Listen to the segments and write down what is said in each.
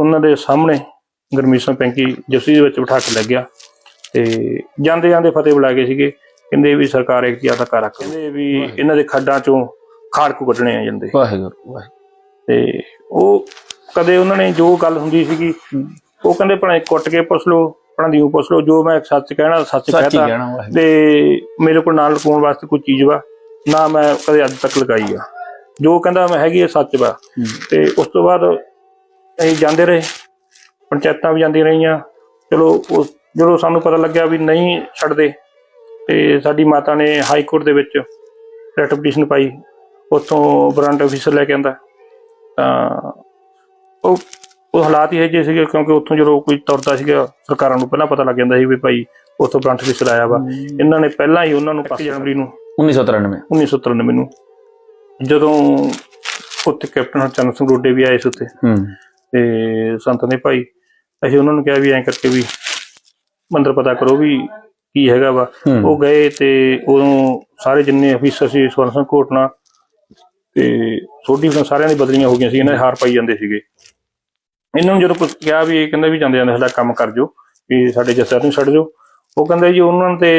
ਉਹਨਾਂ ਦੇ ਸਾਹਮਣੇ ਗੁਰਮੀਤ ਸਿੰਘ ਪੈਂਕੀ ਜੱਸੀ ਦੇ ਵਿੱਚ ਬਿਠਾ ਕੇ ਲੈ ਗਿਆ ਤੇ ਜਾਂਦੇ ਜਾਂਦੇ ਫਤਿਹ ਬੁਲਾ ਗਏ ਸੀਗੇ ਕਹਿੰਦੇ ਵੀ ਸਰਕਾਰ ਇੱਕ ਦਾ ਕਰ ਰੱਖ ਕਹਿੰਦੇ ਵੀ ਇਹਨਾਂ ਦੇ ਖੱਡਾਂ ਚੋਂ ਖਾੜਕੂ ਕੱਢਣੇ ਆ ਜਾਂਦੇ। ਵਾਹਿਗੁਰੂ ਤੇ ਉਹ ਕਦੇ ਉਹਨਾਂ ਨੇ ਜੋ ਗੱਲ ਹੁੰਦੀ ਸੀਗੀ ਉਹ ਕਹਿੰਦੇ ਭਣਾ ਕੁੱਟ ਕੇ ਪੁੱਛ ਲਓ ਭਣਾ ਦੀ ਪੁੱਛ ਲਓ ਜੋ ਮੈਂ ਸੱਚ ਕਹਿਣਾ ਸੱਚ ਕਹਤਾ। ਤੇ ਮੇਰੇ ਕੋਲ ਨਾਲ ਲਗਾਉਣ ਵਾਸਤੇ ਕੋਈ ਚੀਜ਼ ਵਾ ਨਾ ਮੈਂ ਕਦੇ ਅੱਜ ਤੱਕ ਲਗਾਈ ਆ। ਜੋ ਕਹਿੰਦਾ ਮੈਂ ਹੈਗੀ ਆ ਸੱਚ ਵਾ। ਤੇ ਉਸ ਤੋਂ ਬਾਅਦ ਅਸੀਂ ਜਾਂਦੇ ਰਹੇ ਪੰਚਾਇਤਾਂ ਵੀ ਜਾਂਦੀਆਂ ਰਹੀਆਂ। ਚਲੋ ਉਸ ਜਦੋਂ ਸਾਨੂੰ ਪਤਾ ਲੱਗਿਆ ਵੀ ਨਹੀਂ ਛੱਡਦੇ ਤੇ ਸਾਡੀ ਮਾਤਾ ਨੇ ਹਾਈ ਕੋਰਟ ਦੇ ਵਿੱਚ ਰੈਟ ਪਟੀਸ਼ਨ ਪਾਈ ਉੱਥੋਂ ਵਾਰੰਟ ਅਫੀਸਰ ਲੈ ਕੇ ਆਂਦਾ। ਤਾਂ ਉਹ ਉਹ ਹਾਲਾਤ ਹੀ ਇਹ ਜਿਹੇ ਸੀਗੇ ਕਿਉਂਕਿ ਉੱਥੋਂ ਜਦੋਂ ਕੋਈ ਤੁਰਦਾ ਸੀਗਾ ਸਰਕਾਰਾਂ ਨੂੰ ਪਹਿਲਾਂ ਪਤਾ ਲੱਗ ਜਾਂਦਾ ਸੀ ਵੀ ਭਾਈ ਉੱਥੋਂ ਵਾਰੰਟ ਅਫੀਸਰ ਆਇਆ ਵਾ। ਇਹਨਾਂ ਨੇ ਪਹਿਲਾਂ ਹੀ ਉਹਨਾਂ ਨੂੰ 1 ਜਨਵਰੀ ਨੂੰ। 1993 1993 ਨੂੰ। ਜਦੋਂ ਉੱਥੇ ਕੈਪਟਨ ਹਰਚੰਦ ਸਿੰਘ ਰੋਡੇ ਵੀ ਆਏ ਸੀ ਉੱਥੇ ਹੂੰ। ਤੇ ਸੰਤ ਨੇ ਭਾਈ ਅਸੀਂ ਉਹਨਾਂ ਨੂੰ ਕਿਹਾ ਵੀ ਐਂ ਕਰਕੇ ਵੀ ਮੰਦਰ ਪਤਾ ਕਰੋ ਵੀ ਕੀ ਹੈਗਾ ਵਾ। ਉਹ ਗਏ ਤੇ ਉਦੋਂ ਸਾਰੇ ਜਿੰਨੇ ਅਫੀਸਰ ਸੀ ਸਵਰਨ ਸਿੰਘ ਕੋਟਨਾ ਤੇ ਸੋਢੀ ਨਾਲ ਸਾਰਿਆਂ ਦੀ ਬਦਲੀਆਂ ਹੋ ਗਈਆਂ ਸੀ ਇਹਨਾਂ ਦੇ ਹਾਰ ਪਾਈ ਜਾਂਦੇ ਸੀਗੇ। ਇਹਨਾਂ ਨੂੰ ਜਦੋਂ ਕੁਝ ਕਿਹਾ ਵੀ ਇਹ ਕਹਿੰਦਾ ਵੀ ਜਾਂਦੇ ਜਾਂਦੇ ਸਾਡਾ ਕੰਮ ਕਰ ਜੋ ਵੀ ਸਾਡੇ ਜੱਸਰ ਨੂੰ ਛੱਡ ਜੋ ਉਹ ਕਹਿੰਦੇ ਜੀ ਉਹਨਾਂ ਤੇ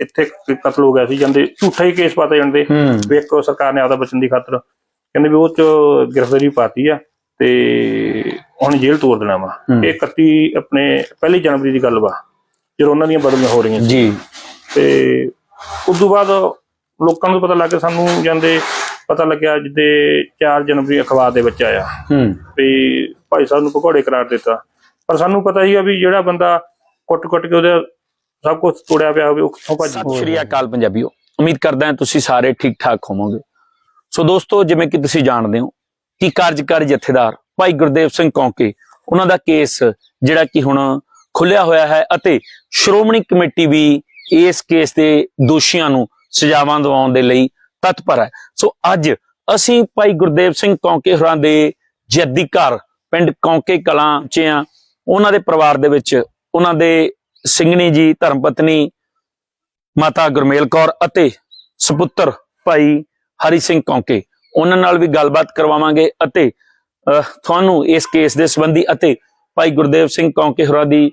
ਇੱਥੇ ਕਤਲ ਹੋ ਗਿਆ ਸੀ ਜਾਂਦੇ ਝੂਠਾ ਹੀ ਕੇਸ ਪਾਤੇ ਜਾਂਦੇ। ਵੀ ਇੱਕ ਸਰਕਾਰ ਨੇ ਆਪਦਾ ਬਚਣ ਦੀ ਖਾਤਰ। ਕਹਿੰਦੇ ਵੀ ਉਹ ਚ ਗ੍ਰਿਫਤਾਰੀ ਪਾਤੀ ਆ। ਤੇ ਹੁਣ ਜੇਲ੍ਹ ਤੋਰ ਦੇਣਾ ਵਾ। ਹੂੰ। ਇਹ 31 ਆਪਣੇ ਪਹਿਲੀ ਜਨਵਰੀ ਦੀ ਗੱਲ ਵਾ ਜਦੋਂ ਉਹਨਾਂ ਦੀਆਂ ਬਦਲੀਆਂ ਹੋ ਰਹੀਆਂ ਸੀ। ਜੀ। ਤੇ ਉਸ ਤੋਂ ਬਾਅਦ ਲੋਕਾਂ ਨੂੰ ਪਤਾ ਲੱਗ ਗਿਆ ਸਾਨੂੰ ਜਾਂਦੇ ਪਤਾ ਲੱਗਿਆ ਜਿੱਦੇ 4 ਜਨਵਰੀ ਅਖਬਾਰ ਦੇ ਵਿੱਚ ਆਇਆ। ਹੂੰ। ਵੀ ਭਾਈ ਸਾਹਿਬ ਨੂੰ ਭਗੌੜੇ ਕਰਾਰ ਦਿੱਤਾ। ਪਰ ਸਾਨੂੰ ਪਤਾ ਸੀਗਾ ਵੀ ਜਿਹੜਾ ਬੰਦਾ ਕੁੱਟ-ਕੁੱਟ ਕੇ ਉਹਦਾ ਸਭ ਕੁਝ ਤੋੜਿਆ ਪਿਆ ਹੋਵੇ ਉਹ ਕਿੱਥੋਂ ਭੱਜ ਸਤਿ ਸ਼੍ਰੀ ਅਕਾਲ ਪੰਜਾਬੀਓ। ਉਮੀਦ ਕਰਦਾ ਹਾਂ ਤੁਸੀਂ ਸਾਰੇ ਠੀਕ ਠਾਕ ਹੋਵੋਗੇ। ਸੋ ਦੋਸਤੋ ਜਿਵੇਂ ਕਿ ਤੁਸੀਂ ਜਾਣਦੇ ਹੋ ਕਿ ਕਾਰਜਕਾਰੀ ਜਥੇਦਾਰ? ਭਾਈ ਗੁਰਦੇਵ ਸਿੰਘ ਕੌਂਕੇ, ਉਹਨਾਂ ਦਾ ਕੇਸ ਜਿਹੜਾ ਕਿ ਹੁਣ ਖੁੱਲਿਆ ਹੋਇਆ ਹੈ ਅਤੇ ਸ਼੍ਰੋਮਣੀ ਕਮੇਟੀ ਵੀ ਇਸ ਕੇਸ ਦੇ ਦੋਸ਼ੀਆਂ ਨੂੰ ਸਜ਼ਾਵਾਂ ਦਿਵਾਉਣ ਦੇ ਲਈ ਤਤਪਰ ਹੈ। ਸੋ ਅੱਜ ਅਸੀਂ ਭਾਈ ਗੁਰਦੇਵ ਸਿੰਘ ਕੌਂਕੇ ਹੋਰਾਂ ਦੇ ਜੱਦੀ ਘਰ, ਪਿੰਡ ਕੌਂਕੇ ਕਲਾਂ ਚ ਆ ਉਹਨਾਂ ਦੇ ਪਰਿਵਾਰ ਦੇ ਵਿੱਚ ਉਹਨਾਂ ਦੇ ਸਿੰਘਣੀ ਜੀ ਧਰਮ ਪਤਨੀ ਮਾਤਾ ਗੁਰਮੇਲ ਕੌਰ ਅਤੇ ਸੁਪੁੱਤਰ ਭਾਈ ਹਰੀ ਸਿੰਘ ਕੌਂਕੇ। ਉਹਨਾਂ ਨਾਲ ਵੀ ਗੱਲਬਾਤ ਕਰਵਾਵਾਂਗੇ ਅਤੇ ਤੁਹਾਨੂੰ ਇਸ ਕੇਸ ਦੇ ਸੰਬੰਧੀ ਅਤੇ ਭਾਈ ਗੁਰਦੇਵ ਸਿੰਘ ਕੌਂਕੇ ਹੋਰਾਂ ਦੀ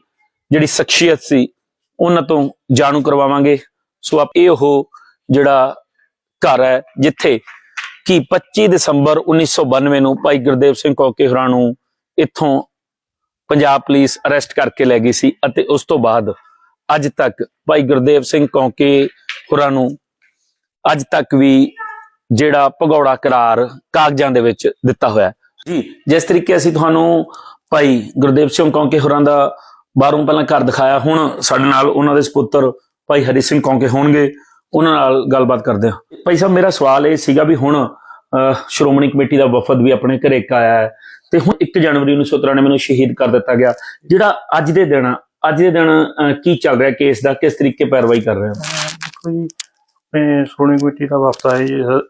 ਜਿਹੜੀ ਸ਼ਖਸੀਅਤ ਸੀ, ਉਹਨਾਂ ਤੋਂ ਜਾਣੂ ਕਰਵਾਵਾਂਗੇ। ਸੋ ਆਪ ਇਹ ਉਹ ਜਿਹੜਾ ਘਰ ਹੈ ਜਿੱਥੇ ਕਿ 25 ਦਸੰਬਰ 1992 ਨੂੰ ਭਾਈ ਗੁਰਦੇਵ ਸਿੰਘ ਕੌਂਕੇ ਹੋਰਾਂ ਨੂੰ ਇੱਥੋਂ ਪੰਜਾਬ ਪੁਲਿਸ ਅਰੈਸਟ ਕਰਕੇ ਲੈ ਗਈ ਸੀ ਅਤੇ ਉਸ ਤੋਂ ਬਾਅਦ ਅੱਜ ਤੱਕ ਭਾਈ ਗੁਰਦੇਵ ਸਿੰਘ ਕੌਂਕੇ ਹੋਰਾਂ ਨੂੰ ਅੱਜ ਤੱਕ ਵੀ ਜਿਹੜਾ ਭਗੌੜਾ ਕਰਾਰ ਕਾਗਜ਼ਾਂ ਦੇ ਵਿੱਚ ਦਿੱਤਾ ਹੋਇਆ। ਜੀ ਜਿਸ ਤਰੀਕੇ ਅਸੀਂ ਤੁਹਾਨੂੰ ਭਾਈ ਗੁਰਦੇਵ ਸਿੰਘ ਕੌਂਕੇ ਹੋਰਾਂ ਦਾ ਬਾਹਰੋਂ ਪਹਿਲਾਂ ਘਰ ਦਿਖਾਇਆ ਹੁਣ ਸਾਡੇ ਨਾਲ ਉਹਨਾਂ ਦੇ ਸੁਪੁੱਤਰ ਭਾਈ ਹਰੀ ਸਿੰਘ ਕੌਂਕੇ ਹੋਣਗੇ ਉਹਨਾਂ ਨਾਲ ਗੱਲਬਾਤ ਕਰਦੇ ਹਾਂ। ਭਾਈ ਸਾਹਿਬ ਮੇਰਾ ਸਵਾਲ ਇਹ ਸੀਗਾ ਵੀ ਹੁਣ ਅਹ, ਸ਼੍ਰੋਮਣੀ ਕਮੇਟੀ ਦਾ ਵਫਦ ਵੀ ਆਪਣੇ ਘਰੇ ਆਇਆ ਹੈ ਤੇ ਹੁਣ 1 ਜਨਵਰੀ 1993 ਨੂੰ ਸ਼ਹੀਦ ਕਰ ਦਿੱਤਾ ਗਿਆ। ਜਿਹੜਾ ਅੱਜ ਦੇ ਦਿਨ ਅੱਜ ਦੇ ਦਿਨ ਅਹ, ਕੀ ਚੱਲ ਰਿਹਾ ਕੇਸ ਦਾ ਕਿਸ ਤਰੀਕੇ ਪੈਰਵਾਈ ਕਰ ਰਹੇ ਹੋ? ਦੇਖੋ ਜੀ ਆਪਣੇ ਸੋਨੀ ਕਮੇਟੀ ਦਾ ਵਫਦ ਹੈ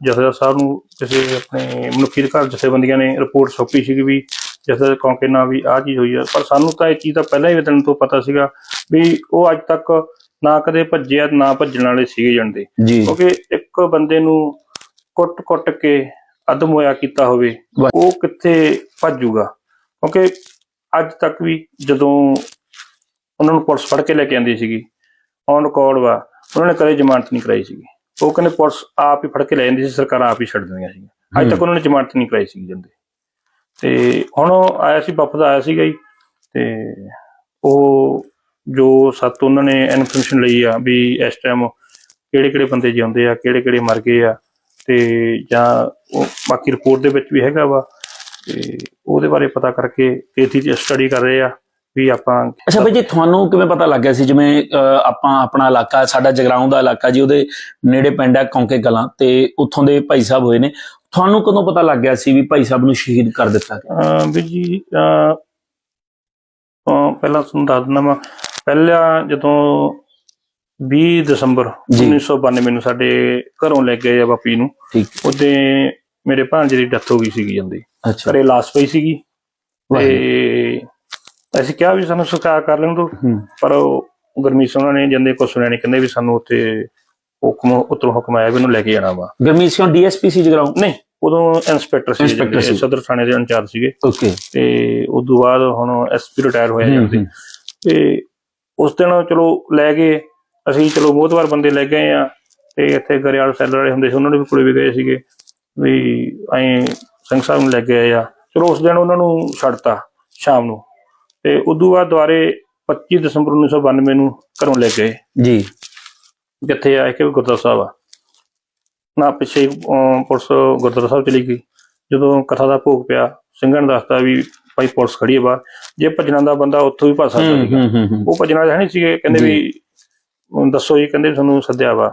ਜਥੇਦਾਰ ਸਾਹਿਬ ਨੂੰ ਕਿਸੇ ਆਪਣੇ ਮਨੁੱਖੀ ਅਧਿਕਾਰ ਜਥੇਬੰਦੀਆਂ ਨੇ ਰਿਪੋਰਟ ਸੌਂਪੀ ਸੀਗੀ ਵੀ ਜਥੇਦਾਰ ਕੌਂਕੇ ਨਾਲ ਵੀ ਆਹ ਚੀਜ਼ ਹੋਈ ਆ। ਪਰ ਸਾਨੂੰ ਤਾਂ ਇਹ ਚੀਜ਼ ਦਾ ਪਹਿਲਾਂ ਹੀ ਦਿਨ ਤੋਂ ਪਤਾ ਸੀਗਾ ਵੀ ਉਹ ਅੱਜ ਤੱਕ ਨਾ ਕਦੇ ਭੱਜਿਆ ਨਾ ਭੱਜਣ ਵਾਲੇ ਸੀਗੇ ਜਾਂਦੇ ਕਿਉਂਕਿ ਇੱਕ ਬੰਦੇ ਨੂੰ ਕੁੱਟ-ਕੁੱਟ ਕੇ ਅਦਮ ਹੋਇਆ ਕੀਤਾ ਹੋਵੇ। ਉਹ ਕਿੱਥੇ ਭੱਜੂਗਾ? ਕਿਉਂਕਿ ਅੱਜ ਤੱਕ ਵੀ ਜਦੋਂ ਉਹਨਾਂ ਨੂੰ ਪੁਲਿਸ ਫੜ ਕੇ ਲੈ ਕੇ ਆਂਦੀ ਸੀਗੀ ਔਨ ਰਿਕਾਰਡ ਵਾ ਉਹਨਾਂ ਨੇ ਕਦੇ ਜ਼ਮਾਨਤ ਨਹੀਂ ਕਰਾਈ ਸੀਗੀ ਉਹ ਕਹਿੰਦੇ ਪੁਲਿਸ ਆਪ ਹੀ ਫੜ ਕੇ ਲੈ ਜਾਂਦੀ ਸੀ ਸਰਕਾਰਾਂ ਆਪ ਹੀ ਛੱਡ ਦਿੰਦੀਆਂ ਸੀ ਅੱਜ ਤੱਕ ਉਹਨਾਂ ਨੇ ਜ਼ਮਾਨਤ ਨਹੀਂ ਕਰਾਈ ਸੀਗੀ ਜਾਂਦੇ ਤੇ ਹੁਣ ਆਇਆ ਸੀ ਵਫਦ ਆਇਆ ਸੀਗਾ ਜੀ ਤੇ ਉਹ ਜੋ ਸੱਤ ਉਹਨਾਂ ਨੇ ਇਨਫੋਰਮੇਸ਼ਨ ਲਈ ਆ ਵੀ ਇਸ ਟਾਈਮ ਕਿਹੜੇ ਕਿਹੜੇ ਬੰਦੇ ਜਿਉਂਦੇ ਆ ਕਿਹੜੇ ਕਿਹੜੇ ਮਰ ਗਏ ਆ ਤੇ ਜਾਂ ਉਹ ਬਾਕੀ ਰਿਪੋਰਟ ਦੇ ਵਿੱਚ ਵੀ ਹੈਗਾ ਵਾ ਤੇ ਉਹਦੇ ਬਾਰੇ ਪਤਾ ਕਰਕੇ ਇਹਦੀ ਸਟੱਡੀ ਕਰ ਰਹੇ ਆ ਵੀ ਆਪਾਂ ਅੱਛਾ ਭਾਈ ਜੀ ਤੁਹਾਨੂੰ ਕਿਵੇਂ ਪਤਾ ਲੱਗਿਆ ਸੀ? ਜਿਵੇਂ ਆਪਾਂ ਆਪਣਾ ਇਲਾਕਾ ਸਾਡਾ ਜਗਰਾਉਂ ਦਾ ਇਲਾਕਾ ਜੀ ਉਹਦੇ ਨੇੜੇ ਪਿੰਡ ਹੈ ਕੌਂਕੇ ਕਲਾਂ ਤੇ ਉੱਥੋਂ ਦੇ ਭਾਈ ਸਾਹਿਬ ਹੋਏ ਨੇ। ਤੁਹਾਨੂੰ ਕਦੋਂ ਪਤਾ ਲੱਗ ਗਿਆ ਸੀ ਵੀ ਭਾਈ ਸਾਹਿਬ ਨੂੰ ਸ਼ਹੀਦ ਕਰ ਦਿੱਤਾ ਗਿਆ? ਵੀ ਜੀ ਪਹਿਲਾਂ ਤੁਹਾਨੂੰ ਦੱਸ ਦਿੰਦਾ ਮੈਂ ਪਹਿਲਾਂ ਜਦੋਂ 20 ਦਸੰਬਰ ਜੀ। 1992 ਨੂੰ ਸਾਡੇ ਘਰੋਂ ਲੈ ਗਏ ਆ ਬਾਪੀ ਨੂੰ ਠੀਕ। ਉਹਦੇ ਮੇਰੇ ਭਾਂਜੇ ਦੀ ਡੈਥ ਹੋ ਗਈ ਸੀਗੀ ਜਾਂਦੀ ਘਰੇ ਲਾਸ਼ ਪਈ ਸੀਗੀ ਤੇ ਅਸੀਂ ਕਿਹਾ ਵੀ ਸਾਨੂੰ ਸਰਕਾਰ ਕਰ ਲੈਣ ਦੋ ਪਰ ਉਹ ਗੁਰਮੀਤ ਸਿੰਘ ਉਹਨਾਂ ਨੇ ਜਾਂਦੇ ਕੁਛ ਸੁਣਿਆ ਨਹੀਂ ਕਹਿੰਦੇ ਵੀ ਸਾਨੂੰ ਉੱਥੇ ਹੁਕਮ ਉਤਰੋਂ ਹੁਕਮ ਆਇਆ ਵੀ ਇਹਨੂੰ ਲੈ ਕੇ ਜਾਣਾ ਵਾ। ਗਰਮੀਤ ਸਿੰਘ ਡੀਐਸਪੀ ਸੀ ਜਗਰਾਉਂ? ਨਹੀਂ ਉਦੋਂ ਇੰਸਪੈਕਟਰ ਸੀ। ਸਦਰ ਥਾਣੇ ਦੇ ਇੰਚਾਰਜ ਸੀਗੇ। ਓਕੇ। ਤੇ ਉਸ ਤੋਂ ਬਾਅਦ ਹੁਣ ਐਸਪੀ ਰਿਟਾਇਰ ਹੋਇਆ ਜਾਂਦੇ ਤੇ ਉਸ ਦਿਨ ਚਲੋ ਲੈ ਗਏ ਅਸੀਂ ਚਲੋ ਬਹੁਤ ਵਾਰ ਬੰਦੇ ਲੈ ਗਏ ਆ ਤੇ ਇੱਥੇ ਗਰੇਵਾਲ ਸੈਲਰ ਵਾਲੇ ਹੁੰਦੇ ਸੀ ਉਹਨਾਂ ਦੇ ਵੀ ਕੋਲੇ ਵੀ ਗਏ ਸੀਗੇ ਵੀ ਐਂ ਸਿੰਘ ਸਾਹਿਬ ਨੂੰ ਲੈ ਕੇ ਆਏ ਆ। ਚਲੋ ਉਸ ਦਿਨ ਉਹਨਾਂ ਨੂੰ ਛੱਡਤਾ ਸ਼ਾਮ ਨੂੰ। ਤੇ ਉਦੋਂ ਬਾਅਦ ਦੁਆਰੇ 25 ਦਸੰਬਰ 1992 ਨੂੰ ਘਰੋਂ ਲੈ ਗਏ ਜੀ। ਜਿੱਥੇ ਆ? ਕਿ ਗੁਰਦੁਆਰਾ ਸਾਹਿਬ ਆ। ਨਾ ਪਿੱਛੇ ਪੁਲਿਸ ਗੁਰਦੁਆਰਾ ਸਾਹਿਬ ਚਲੀ ਗਈ। ਜਦੋਂ ਕਥਾ ਦਾ ਭੋਗ ਪਿਆ ਸਿੰਘਾਂ ਨੇ ਦੱਸਤਾ ਵੀ ਭਾਈ ਪੁਲਿਸ ਖੜੀ ਹੈ ਬਾਹਰ। ਜੇ ਭੱਜਣਾ ਦਾ ਬੰਦਾ ਉੱਥੋਂ ਵੀ ਭੱਜ ਸਕਦਾ ਉਹ ਭੱਜਣਾ ਹੈ ਨਹੀਂ ਸੀਗੇ। ਕਹਿੰਦੇ। ਵੀ ਦੱਸੋ ਜੀ ਕਹਿੰਦੇ ਤੁਹਾਨੂੰ ਸੱਦਿਆ ਵਾ।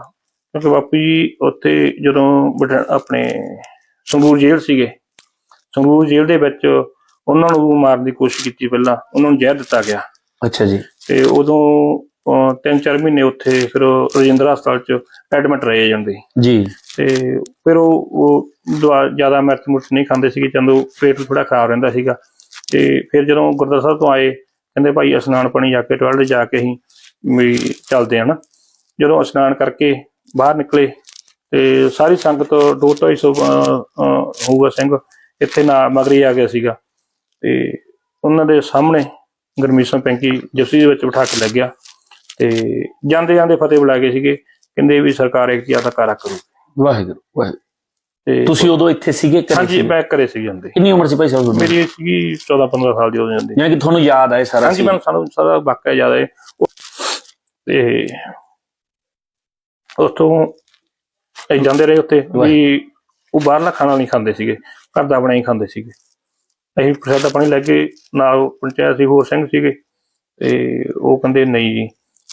ਕਿਉਂਕਿ ਬਾਪੂ ਜੀ ਉੱਥੇ ਜਦੋਂ ਆਪਣੇ ਸੰਗਰੂਰ ਜੇਲ੍ਹ ਸੀਗੇ। ਸੰਗਰੂਰ ਜੇਲ੍ਹ ਦੇ ਵਿੱਚ ਉਹਨਾਂ ਨੂੰ ਮਾਰਨ ਦੀ ਕੋਸ਼ਿਸ਼ ਕੀਤੀ ਪਹਿਲਾਂ ਉਹਨਾਂ ਨੂੰ ਜ਼ਹਿਰ ਦਿੱਤਾ ਗਿਆ। ਅੱਛਾ ਜੀ। ਤੇ ਉਦੋਂ ਤਿੰਨ ਚਾਰ ਮਹੀਨੇ ਉੱਥੇ ਫਿਰ ਰਜਿੰਦਰਾ ਹਸਪਤਾਲ ਚ ਐਡਮਿਟ ਰਹੇ ਜਾਂਦੇ। ਜੀ। ਤੇ ਫਿਰ ਉਹ ਜ਼ਿਆਦਾ ਮਿਰਚ ਮੁਰਚ ਨਹੀਂ ਖਾਂਦੇ ਸੀਗੇ ਚੰਦੋ ਪੇਟ ਥੋੜਾ ਖਰਾਬ ਰਹਿੰਦਾ ਸੀਗਾ। ਤੇ ਫਿਰ ਜਦੋਂ ਗੁਰਦੁਆਰਾ ਸਾਹਿਬ ਤੋਂ ਆਏ ਕਹਿੰਦੇ ਭਾਈ ਇਸ਼ਨਾਨ ਪਾਣੀ ਜਾ ਕੇ ਟਵਾਲੇ ਜਾ ਕੇ ਹੀ ਵੀ ਚੱਲਦੇ ਹਨ ਜਦੋਂ ਇਸ਼ਨਾਨ ਕਰਕੇ ਬਾਹਰ ਨਿਕਲੇ ਤੇ ਸਾਰੀ ਸੰਗਤ 2-250 ਹੋਊਗਾ ਸਿੰਘ ਇੱਥੇ ਨਾ ਮਗਰੀ ਆ ਗਿਆ ਸੀਗਾ। ਤੇ ਉਹਨਾਂ ਦੇ ਸਾਹਮਣੇ ਗਰਮੀਸ਼ਾਂ ਪੈਂਕੀ ਜੱਸੀ ਦੇ ਵਿੱਚ ਬਿਠਾ ਕੇ ਲੱਗਿਆ ਤੇ ਜਾਂਦੇ ਜਾਂਦੇ ਫਤਿਹ ਬੁਲਾ ਗਏ ਸੀਗੇ ਕਹਿੰਦੇ ਵੀ ਸਰਕਾਰ ਇੱਕ ਦਾ ਕਾਰਾ ਕਰੂ। ਵਾਹਿਗੁਰੂ ਵਾਹਿਗੁਰੂ। ਤੇ ਤੁਸੀਂ ਉਦੋਂ ਇੱਥੇ ਸੀਗੇ ਘਰੇ ਹਾਂਜੀ? ਮੈਂ ਘਰੇ ਸੀ ਜਾਂਦੇ। ਕਿੰਨੀ ਉਮਰ ਸੀ ਭਾਈ ਸਾਹਿਬ ਤੁਹਾਡੀ? ਮੇਰੀ ਸੀਗੀ 14 15 ਸਾਲ ਦੀ ਹੋ ਜਾਂਦੀ। ਯਾਨੀ ਕਿ ਤੁਹਾਨੂੰ ਯਾਦ ਆਏ ਸਾਰਾ ਹਾਂਜੀ ਮੈਨੂੰ ਸਾਨੂੰ ਸਾਰਾ ਵਾਕਿਆ ਯਾਦ ਹੈ ਉਹ- ਤੇ ਉੱਥੋਂ ਅਸੀਂ ਜਾਂਦੇ ਰਹੇ ਉੱਥੇ ਵੀ ਉਹ ਬਾਹਰਲਾ ਖਾਣਾ ਨਹੀਂ ਖਾਂਦੇ ਸੀਗੇ ਘਰ ਦਾ ਬਣਾਈ ਖਾਂਦੇ ਸੀਗੇ। ਅਸੀਂ ਪ੍ਰਸ਼ਾਦਾ ਪਾਣੀ ਲੈ ਕੇ ਨਾਲ ਪੰਚਾਇਤ ਸੀ ਹੋਰ ਸਿੰਘ ਸੀਗੇ ਤੇ ਉਹ ਕਹਿੰਦੇ ਨਹੀਂ ਜੀ।